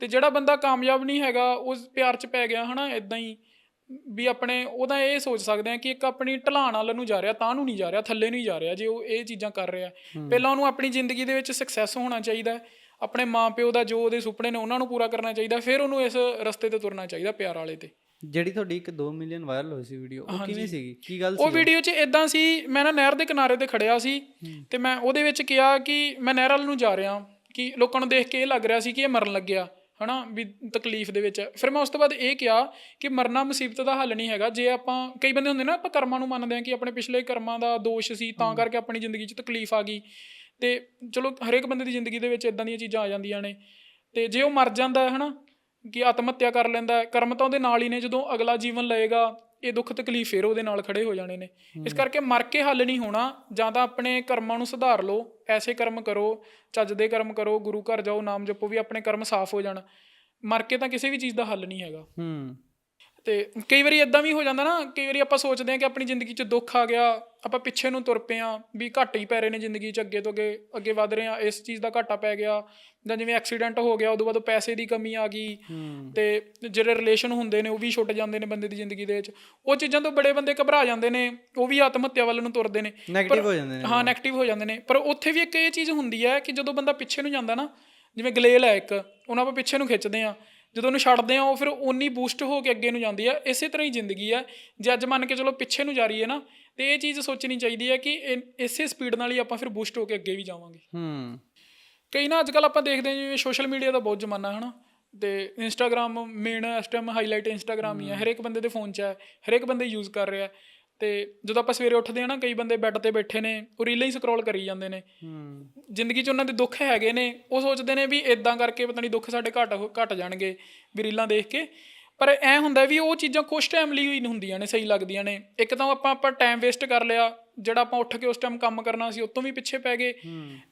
ਤੇ ਜਿਹੜਾ ਬੰਦਾ ਕਾਮਯਾਬ ਨਹੀਂ ਹੈਗਾ ਉਸ ਪਿਆਰ 'ਚ ਪੈ ਗਿਆ ਹਨਾ ਇਦਾਂ ਹੀ ਵੀ ਆਪਣੇ ਉਹਦਾ ਇਹ ਸੋਚ ਸਕਦੇ ਆ ਕਿ ਇੱਕ ਆਪਣੀ ਢਲਾਣ ਵੱਲ ਨੂੰ ਜਾ ਰਿਹਾ ਤਾਂ ਨੂੰ ਨਹੀਂ ਜਾ ਰਿਹਾ ਥੱਲੇ ਨੂੰ ਹੀ ਜਾ ਰਿਹਾ ਜੇ ਉਹ ਇਹ ਚੀਜ਼ਾਂ ਕਰ ਰਿਹਾ। ਪਹਿਲਾਂ ਉਹਨੂੰ ਆਪਣੀ ਜ਼ਿੰਦਗੀ ਦੇ ਵਿੱਚ ਸਕਸੈਸ ਹੋਣਾ ਚਾਹੀਦਾ। ਆਪਣੇ ਮਾਪਿਓ ਦਾ ਜੋ ਉਹਦੇ ਸੁਪਨੇ ਨੇ ਉਹਨਾਂ ਨੂੰ ਪੂਰਾ ਕਰਨਾ ਚਾਹੀਦਾ ਫਿਰ ਉਹਨੂੰ ਇਸ ਰਸਤੇ ਤੇ ਤੁਰਨਾ ਚਾਹੀਦਾ ਪਿਆਰ ਵਾਲੇ ਤੇ। ਜਿਹੜੀ ਤੁਹਾਡੀ ਇੱਕ 2 ਮਿਲੀਅਨ ਵਾਇਰਲ ਹੋਈ ਸੀ ਵੀਡੀਓ ਉਹ ਕਿਵੇਂ ਸੀਗੀ? ਕੀ ਗੱਲ ਸੀ ਉਹ? ਵੀਡੀਓ 'ਚ ਇਦਾਂ ਸੀ ਮੈਂ ਨਾ ਨਹਿਰ ਦੇ ਕਿਨਾਰੇ ਤੇ ਖੜਿਆ ਸੀ ਤੇ ਮੈਂ ਉਹਦੇ ਵਿੱਚ ਕਿਹਾ ਕਿ ਮੈਂ ਨਹਿਰ ਵੱਲ ਨੂੰ ਜਾ ਰਿਹਾ ਕਿ ਲੋਕਾਂ ਨੂੰ ਦੇਖ ਕੇ ਇਹ ਲੱਗ ਰਿਹਾ ਸੀ ਕਿ ਇਹ ਮਰਨ ਲੱਗਿਆ ਹਨਾ ਵੀ ਤਕਲੀਫ ਦੇ ਵਿੱਚ। ਫਿਰ ਮੈਂ ਉਸ ਤੋਂ ਬਾਅਦ ਇਹ ਕਿਹਾ ਕਿ ਮਰਨਾ ਮੁਸੀਬਤ ਦਾ ਹੱਲ ਨਹੀਂ ਹੈਗਾ ਜੇ ਆਪਾਂ ਕਈ ਬੰਦੇ ਹੁੰਦੇ ਨਾ ਆਪਾਂ ਕਰਮਾਂ ਨੂੰ ਮੰਨਦੇ ਆ ਕਿ ਆਪਣੇ ਪਿਛਲੇ ਕਰਮਾਂ ਦਾ ਦੋਸ਼ ਸੀ ਤਾਂ ਕਰਕੇ ਆਪਣੀ ਜ਼ਿੰਦਗੀ 'ਚ ਤਕਲੀਫ ਆ ਗਈ। ਤੇ ਚਲੋ ਹਰੇਕ ਬੰਦੇ ਦੀ ਜ਼ਿੰਦਗੀ ਦੇ ਵਿੱਚ ਇਦਾਂ ਦੀਆਂ ਚੀਜ਼ਾਂ ਆ ਜਾਂਦੀਆਂ ਨੇ। ਤੇ ਜੇ ਉਹ ਮਰ ਜਾਂਦਾ ਹੈ ਹਨਾ ਕਿ ਆਤਮ ਹੱਤਿਆ ਕਰ ਲੈਂਦਾ ਕਰਮ ਤਾਂ ਉਹਦੇ ਨਾਲ ਹੀ ਨੇ। ਜਦੋਂ ਅਗਲਾ ਜੀਵਨ ਲਏਗਾ ਇਹ ਦੁੱਖ ਤਕਲੀਫ ਫਿਰ ਉਹਦੇ ਨਾਲ ਖੜੇ ਹੋ ਜਾਣੇ ਨੇ। ਇਸ ਕਰਕੇ ਮਰ ਕੇ ਹੱਲ ਨਹੀਂ ਹੋਣਾ। ਜਾਂ ਤਾਂ ਆਪਣੇ ਕਰਮਾਂ ਨੂੰ ਸੁਧਾਰ ਲਓ। ਐਸੇ ਕਰਮ ਕਰੋ ਚੱਜ ਦੇ ਕਰਮ ਕਰੋ ਗੁਰੂ ਘਰ ਜਾਓ ਨਾਮ ਜਪੋ ਵੀ ਆਪਣੇ ਕਰਮ ਸਾਫ਼ ਹੋ ਜਾਣ। ਮਰ ਕੇ ਤਾਂ ਕਿਸੇ ਵੀ ਚੀਜ਼ ਦਾ ਹੱਲ ਨਹੀਂ ਹੈਗਾ। ਹੂੰ। ਤੇ ਕਈ ਵਾਰੀ ਇਦਾਂ ਵੀ ਹੋ ਜਾਂਦਾ ਨਾ ਕਈ ਵਾਰੀ ਆਪਾਂ ਸੋਚਦੇ ਹਾਂ ਕਿ ਆਪਣੀ ਜ਼ਿੰਦਗੀ 'ਚ ਦੁੱਖ ਆ ਗਿਆ ਆਪਾਂ ਪਿੱਛੇ ਨੂੰ ਤੁਰ ਪਏ ਆ ਵੀ ਘੱਟ ਹੀ ਪੈ ਰਹੇ ਨੇ ਜ਼ਿੰਦਗੀ 'ਚ ਅੱਗੇ ਤੋਂ ਅੱਗੇ ਅੱਗੇ ਵਧ ਰਹੇ ਆ ਇਸ ਚੀਜ਼ ਦਾ ਘਾਟਾ ਪੈ ਗਿਆ। ਜਾਂ ਜਿਵੇਂ ਐਕਸੀਡੈਂਟ ਹੋ ਗਿਆ ਉਦੋਂ ਬਾਅਦ ਪੈਸੇ ਦੀ ਕਮੀ ਆ ਗਈ ਤੇ ਜਿਹੜੇ ਰਿਲੇਸ਼ਨ ਹੁੰਦੇ ਨੇ ਉਹ ਵੀ ਛੁੱਟ ਜਾਂਦੇ ਨੇ ਬੰਦੇ ਦੀ ਜ਼ਿੰਦਗੀ ਦੇ ਵਿੱਚ। ਉਹ ਚੀਜ਼ਾਂ ਤੋਂ ਬੜੇ ਬੰਦੇ ਘਬਰਾ ਜਾਂਦੇ ਨੇ ਉਹ ਵੀ ਆਤਮ ਹੱਤਿਆ ਵੱਲ ਨੂੰ ਤੁਰਦੇ ਨੇ। 네ਗੇਟਿਵ ਹੋ ਜਾਂਦੇ ਨੇ। ਹਾਂ 네ਗੇਟਿਵ ਹੋ ਜਾਂਦੇ ਨੇ। ਪਰ ਉੱਥੇ ਵੀ ਇੱਕ ਇਹ ਚੀਜ਼ ਹੁੰਦੀ ਹੈ ਕਿ ਜਦੋਂ ਬੰਦਾ ਪਿੱਛੇ ਨੂੰ ਜਾਂਦਾ ਨਾ ਜਿਵੇਂ ਗਲੇਲ ਹੈ ਇੱਕ ਉਹਨਾਂ ਆਪਾਂ ਪਿੱਛੇ ਨੂੰ ਖਿੱਚਦੇ ਆ ਜਦੋਂ ਉਹਨੂੰ ਛੱਡਦੇ ਆ ਉਹ ਫਿਰ ਓਨੀ ਬੂਸਟ ਹੋ ਕੇ ਅੱਗੇ ਨੂੰ ਜਾਂਦੀ ਆ। ਇਸੇ ਤਰ੍ਹਾਂ ਹੀ ਜ਼ਿੰਦਗੀ ਆ। ਜੇ ਅੱਜ ਮੰਨ ਕੇ ਚਲੋ ਪਿੱਛੇ ਨੂੰ ਜਾ ਰਹੀ ਹੈ ਨਾ ਤੇ ਇਹ ਚੀਜ਼ ਸੋਚਣੀ ਚਾਹੀਦੀ ਹੈ ਕਿ ਇਸੇ ਸਪੀਡ ਨਾਲ ਹੀ ਆਪਾਂ ਫਿਰ ਬੂਸਟ ਹੋ ਕੇ ਅੱਗੇ ਵੀ ਜਾਵਾਂਗੇ। ਹੂੰ। ਕਈ ਨਾ ਅੱਜ ਕੱਲ ਆਪਾਂ ਦੇਖਦੇ ਹਾਂ ਜਿਵੇਂ ਸੋਸ਼ਲ ਮੀਡੀਆ ਦਾ ਬਹੁਤ ਜ਼ਮਾਨਾ ਹੈ ਨਾ ਤੇ ਇੰਸਟਾਗ੍ਰam ਮੇਨ ਇਸ ਟਾਈਮ ਹਾਈਲਾਈਟ ਇੰਸਟਾਗ੍ਰam ਹੀ ਹੈ ਹਰੇਕ ਬੰਦੇ ਦੇ ਫੋਨ 'ਚ ਹੈ ਹਰੇਕ ਬੰਦੇ ਯੂਜ਼ ਕਰ ਰਿਹਾ। ਤੇ ਜਦੋਂ ਆਪਾਂ ਸਵੇਰੇ ਉੱਠਦੇ ਹਾਂ ਨਾ ਕਈ ਬੰਦੇ ਬੈੱਡ ਤੇ ਬੈਠੇ ਨੇ ਉਹ ਰੀਲਾਂ ਹੀ ਸਕਰੋਲ ਕਰੀ ਜਾਂਦੇ ਨੇ। ਹੂੰ। ਜ਼ਿੰਦਗੀ 'ਚ ਉਹਨਾਂ ਦੇ ਦੁੱਖ ਹੈਗੇ ਨੇ ਉਹ ਸੋਚਦੇ ਨੇ ਵੀ ਇਦਾਂ ਕਰਕੇ ਪਤਾ ਨਹੀਂ ਦੁੱਖ ਸਾਡੇ ਘਟ ਘਟ ਜਾਣਗੇ ਵੀ ਰੀਲਾਂ ਦੇਖ ਕੇ। ਪਰ ਐ ਹੁੰਦਾ ਵੀ ਉਹ ਚੀਜ਼ਾਂ ਕੁਝ ਟਾਈਮ ਲਈ ਹੀ ਹੁੰਦੀਆਂ ਨੇ ਸਹੀ ਲੱਗਦੀਆਂ ਨੇ। ਇੱਕ ਤਾਂ ਆਪਾਂ ਆਪਾਂ ਟਾਈਮ ਵੇਸਟ ਕਰ ਲਿਆ ਜਿਹੜਾ ਆਪਾਂ ਉੱਠ ਕੇ ਉਸ ਟਾਈਮ ਕੰਮ ਕਰਨਾ ਸੀ ਉਤੋਂ ਵੀ ਪਿੱਛੇ ਪੈ ਗਏ।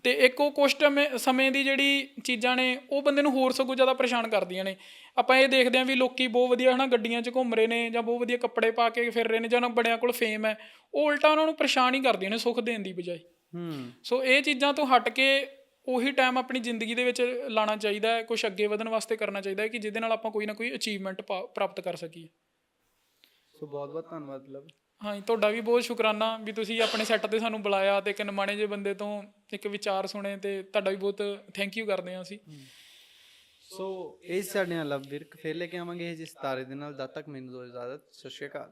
ਤੇ ਇੱਕ ਉਹ ਕੁਝ ਟਾਈਮ ਸਮੇਂ ਦੀ ਜਿਹੜੀ ਚੀਜ਼ਾਂ ਨੇ ਉਹ ਬੰਦੇ ਨੂੰ ਹੋਰ ਸਗੋਂ ਜ਼ਿਆਦਾ ਪਰੇਸ਼ਾਨ ਕਰਦੀਆਂ ਨੇ। ਆਪਾਂ ਇਹ ਦੇਖਦੇ ਆਂ ਵੀ ਲੋਕੀ ਬਹੁਤ ਵਧੀਆ ਹਨਾ ਗੱਡੀਆਂ 'ਚ ਘੁੰਮ ਰਹੇ ਨੇ ਜਾਂ ਬਹੁਤ ਵਧੀਆ ਕੱਪੜੇ ਪਾ ਕੇ ਫਿਰ ਰਹੇ ਨੇ ਜਾਂ ਉਹਨਾਂ ਬੜਿਆਂ ਕੋਲ ਫੇਮ ਹੈ। ਉਹ ਉਲਟਾ ਉਹਨਾਂ ਨੂੰ ਪਰੇਸ਼ਾਨ ਹੀ ਕਰਦੀਆਂ ਨੇ ਸੁੱਖ ਦੇਣ ਦੀ ਬਜਾਏ। ਹੂੰ। ਸੋ ਇਹ ਚੀਜ਼ਾਂ ਤੋਂ ਹਟ ਕੇ ਉਹੀ ਟਾਈਮ ਆਪਣੀ ਜ਼ਿੰਦਗੀ ਦੇ ਵਿੱਚ ਲਾਣਾ ਚਾਹੀਦਾ ਹੈ ਕੁਝ ਅੱਗੇ ਵਧਣ ਵਾਸਤੇ ਕਰਨਾ ਚਾਹੀਦਾ ਹੈ ਕਿ ਜਿਹਦੇ ਨਾਲ ਆਪਾਂ ਕੋਈ ਨਾ ਕੋਈ ਅਚੀਵਮੈਂਟ ਪ੍ਰਾਪਤ ਕਰ ਸਕੀਏ। ਸੋ ਬਹੁਤ ਬਹੁਤ ਧੰਨਵਾਦ ਲਵ। ਹਾਂਜੀ ਤੁਹਾਡਾ ਵੀ ਬਹੁਤ ਸ਼ੁਕਰਾਨਾ ਵੀ ਤੁਸੀਂ ਆਪਣੇ ਸੈੱਟ ਤੇ ਸਾਨੂੰ ਬੁਲਾਇਆ ਤੇ ਇੱਕ ਨਮਾਣੇ ਜੇ ਬੰਦੇ ਤੋਂ ਇੱਕ ਵਿਚਾਰ ਸੁਣੇ ਤੇ ਤੁਹਾਡਾ ਵੀ ਬਹੁਤ ਥੈਂਕ ਯੂ ਕਰਦੇ ਹਾਂ ਅਸੀਂ। ਸੋ, ਇਹ ਸੀ ਸਾਡੇ ਨਾਲ ਲਵ ਵਿਰਕ ਫਿਰ ਲੈ ਕੇ ਆਵਾਂਗੇ ਜਿਸ ਤਾਰੇ ਦੇ ਨਾਲ ਤਦ ਤੱਕ ਮੈਨੂੰ ਦੋ ਇਜਾਜ਼ਤ, ਸਤਿ ਸ਼੍ਰੀ ਅਕਾਲ।